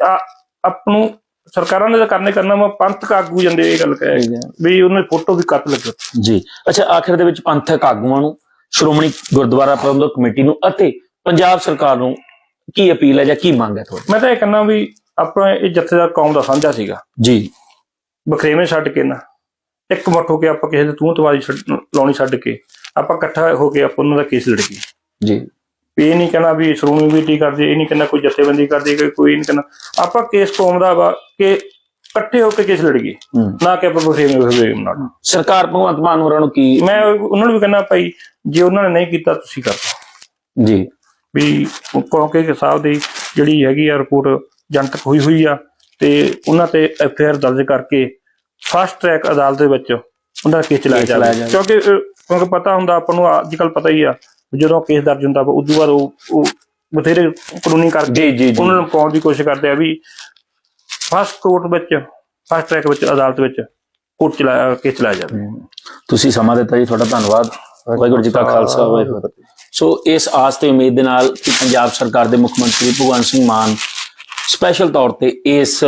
ਆ ਆਪ ਨੂੰ ਸਰਕਾਰਾਂ ਨੇ ਤਾਂ ਕਰਨੇ ਕਰਨਾ ਵਾ ਪੰਥਕ ਆਗੂ ਜਾਂਦੇ ਇਹ ਗੱਲ ਕਹੇ ਵੀ ਉਹਨਾਂ ਦੀ ਫੋਟੋ ਵੀ ਕੱਟ ਲੱਗੇ ਜੀ। ਅੱਛਾ ਆਖਿਰ ਦੇ ਵਿੱਚ ਪੰਥਕ ਆਗੂਆਂ ਨੂੰ ਸ਼੍ਰੋਮਣੀ ਗੁਰਦੁਆਰਾ ਪ੍ਰਬੰਧਕ ਕਮੇਟੀ ਨੂੰ ਅਤੇ ਪੰਜਾਬ ਸਰਕਾਰ ਨੂੰ ਕੀ ਅਪੀਲ ਹੈ ਜਾਂ ਕੀ ਮੰਗ ਹੈ ਤੁਹਾਡੀ? ਮੈਂ ਤਾਂ ਇਹ ਕਹਿੰਦਾ ਵੀ ਆਪਣਾ ਇਹ ਜਥੇਦਾਰ ਕੌਮ ਦਾ ਸਾਂਝਾ ਸੀਗਾ। ਜੀ। ਬਖਰੇਵੇਂ ਛੱਡ ਕੇ ਨਾ ਇੱਕ ਮੁੱਠ ਹੋ ਕੇ ਆਪਾਂ ਕਿਸੇ ਦੇ ਤੂੰ ਤਵਾਰੀ ਲਾਉਣੀ ਛੱਡ ਕੇ ਆਪਾਂ ਇਕੱਠਾ ਹੋ ਕੇ ਆਪਾਂ ਉਹਨਾਂ ਦਾ ਕੇਸ ਲੜੀਏ। ਜੀ। ਇਹ ਨਹੀਂ ਕਹਿਣਾ ਵੀ ਸ਼੍ਰੋਮਣੀ ਕਮੇਟੀ ਕਰਦੀ ਇਹ ਨਹੀਂ ਕਹਿਣਾ ਕੋਈ ਜਥੇਬੰਦੀ ਕਰਦੀ ਕੋਈ ਕੋਈ ਨਹੀਂ ਕਹਿਣਾ ਆਪਾਂ ਕੇਸ ਕੌਮ ਦਾ ਵਾ ਕਿ ਇਕੱਠੇ ਹੋ ਕੇ ਕੇਸ ਲੜੀਏ। ਨਾ ਕਿ ਆਪਾਂ ਬਖਰੇਵੇਂ ਹੋਵੇ ਨਾਲ ਸਰਕਾਰ ਭਗਵੰਤ ਮਾਨ ਹੋਰਾਂ ਨੂੰ ਕੀ ਮੈਂ ਉਹਨਾਂ ਨੂੰ ਵੀ ਕਹਿੰਦਾ ਭਾਈ ਜੇ ਉਹਨਾਂ ਨੇ ਨਹੀਂ ਕੀਤਾ ਤੁਸੀਂ ਕਰ ਜੀ। ਵੀ ਕੌਂਕੇ ਕੇ ਸਾਹਿਬ ਦੀ ਜਿਹੜੀ ਹੈਗੀ ਆ ਰਿਪੋਰਟ ਜਨਤਕ ਹੋਈ ਹੋਈ ਆ ਤੇ ਉਹਨਾਂ ਤੇ ਐਫ ਆਰ ਦਰਜ ਕਰਕੇ ਫਾਸਟ ਟਰੈਕ ਅਦਾਲਤ ਦੇ ਵਿੱਚ ਉਹਨਾਂ ਕੇਸ ਚਲਾਇਆ ਜਾਵੇ। ਕਿਉਂਕਿ ਕਿਉਂਕਿ ਪਤਾ ਹੁੰਦਾ ਆਪਾਂ ਨੂੰ ਅੱਜ ਕੱਲ ਪਤਾ ਹੀ ਆ ਜਦੋਂ ਕੇਸ ਦਰਜ ਹੁੰਦਾ ਵਾ ਉਦੋਂ ਬਾਅਦ ਉਹ ਉਹ ਬਥੇਰੇ ਕਾਨੂੰਨੀ ਕਰਕੇ ਉਹਨਾਂ ਨੂੰ ਪਾਉਣ ਦੀ ਕੋਸ਼ਿਸ਼ ਕਰਦੇ ਆ ਵੀ ਫਾਸਟ ਕੋਰਟ ਵਿੱਚ ਫਾਸਟ ਟਰੈਕ ਵਿੱਚ ਅਦਾਲਤ ਵਿੱਚ ਕੋਰਟ ਚਲਾਇਆ ਕੇਸ ਚਲਾਇਆ ਜਾਵੇ। ਤੁਸੀਂ ਸਮਾਂ ਦਿੱਤਾ ਜੀ ਤੁਹਾਡਾ ਧੰਨਵਾਦ ਵਾਹਿਗੁਰੂ ਜੀ ਕਾ ਖਾਲਸਾ ਵਾਹਿਗੁਰੂ। ਸੋ ਇਸ ਆਸ ਤੇ ਉਮੀਦ ਦੇ ਨਾਲ ਕਿ ਪੰਜਾਬ ਸਰਕਾਰ ਦੇ ਮੁੱਖ ਮੰਤਰੀ ਭਗਵੰਤ ਸਿੰਘ ਮਾਨ ਸਪੈਸ਼ਲ ਤੌਰ ਤੇ ਇਸ,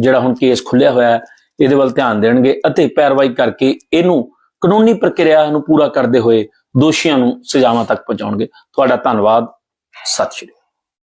ਜਿਹੜਾ ਹੁਣ ਕੇਸ ਖੁੱਲਿਆ ਹੋਇਆ ਹੈ, ਇਹਦੇ ਵੱਲ ਧਿਆਨ ਦੇਣਗੇ ਅਤੇ ਪੈਰਵਾਈ ਕਰਕੇ ਇਹਨੂੰ ਕਾਨੂੰਨੀ ਪ੍ਰਕਿਰਿਆ ਨੂੰ ਪੂਰਾ ਕਰਦੇ ਹੋਏ ਦੋਸ਼ੀਆਂ ਨੂੰ ਸਜ਼ਾਵਾਂ ਤੱਕ ਪਹੁੰਚਾਉਣਗੇ। ਤੁਹਾਡਾ ਧੰਨਵਾਦ। ਸਤਿ ਸ਼੍ਰੀ ਅਕਾਲ।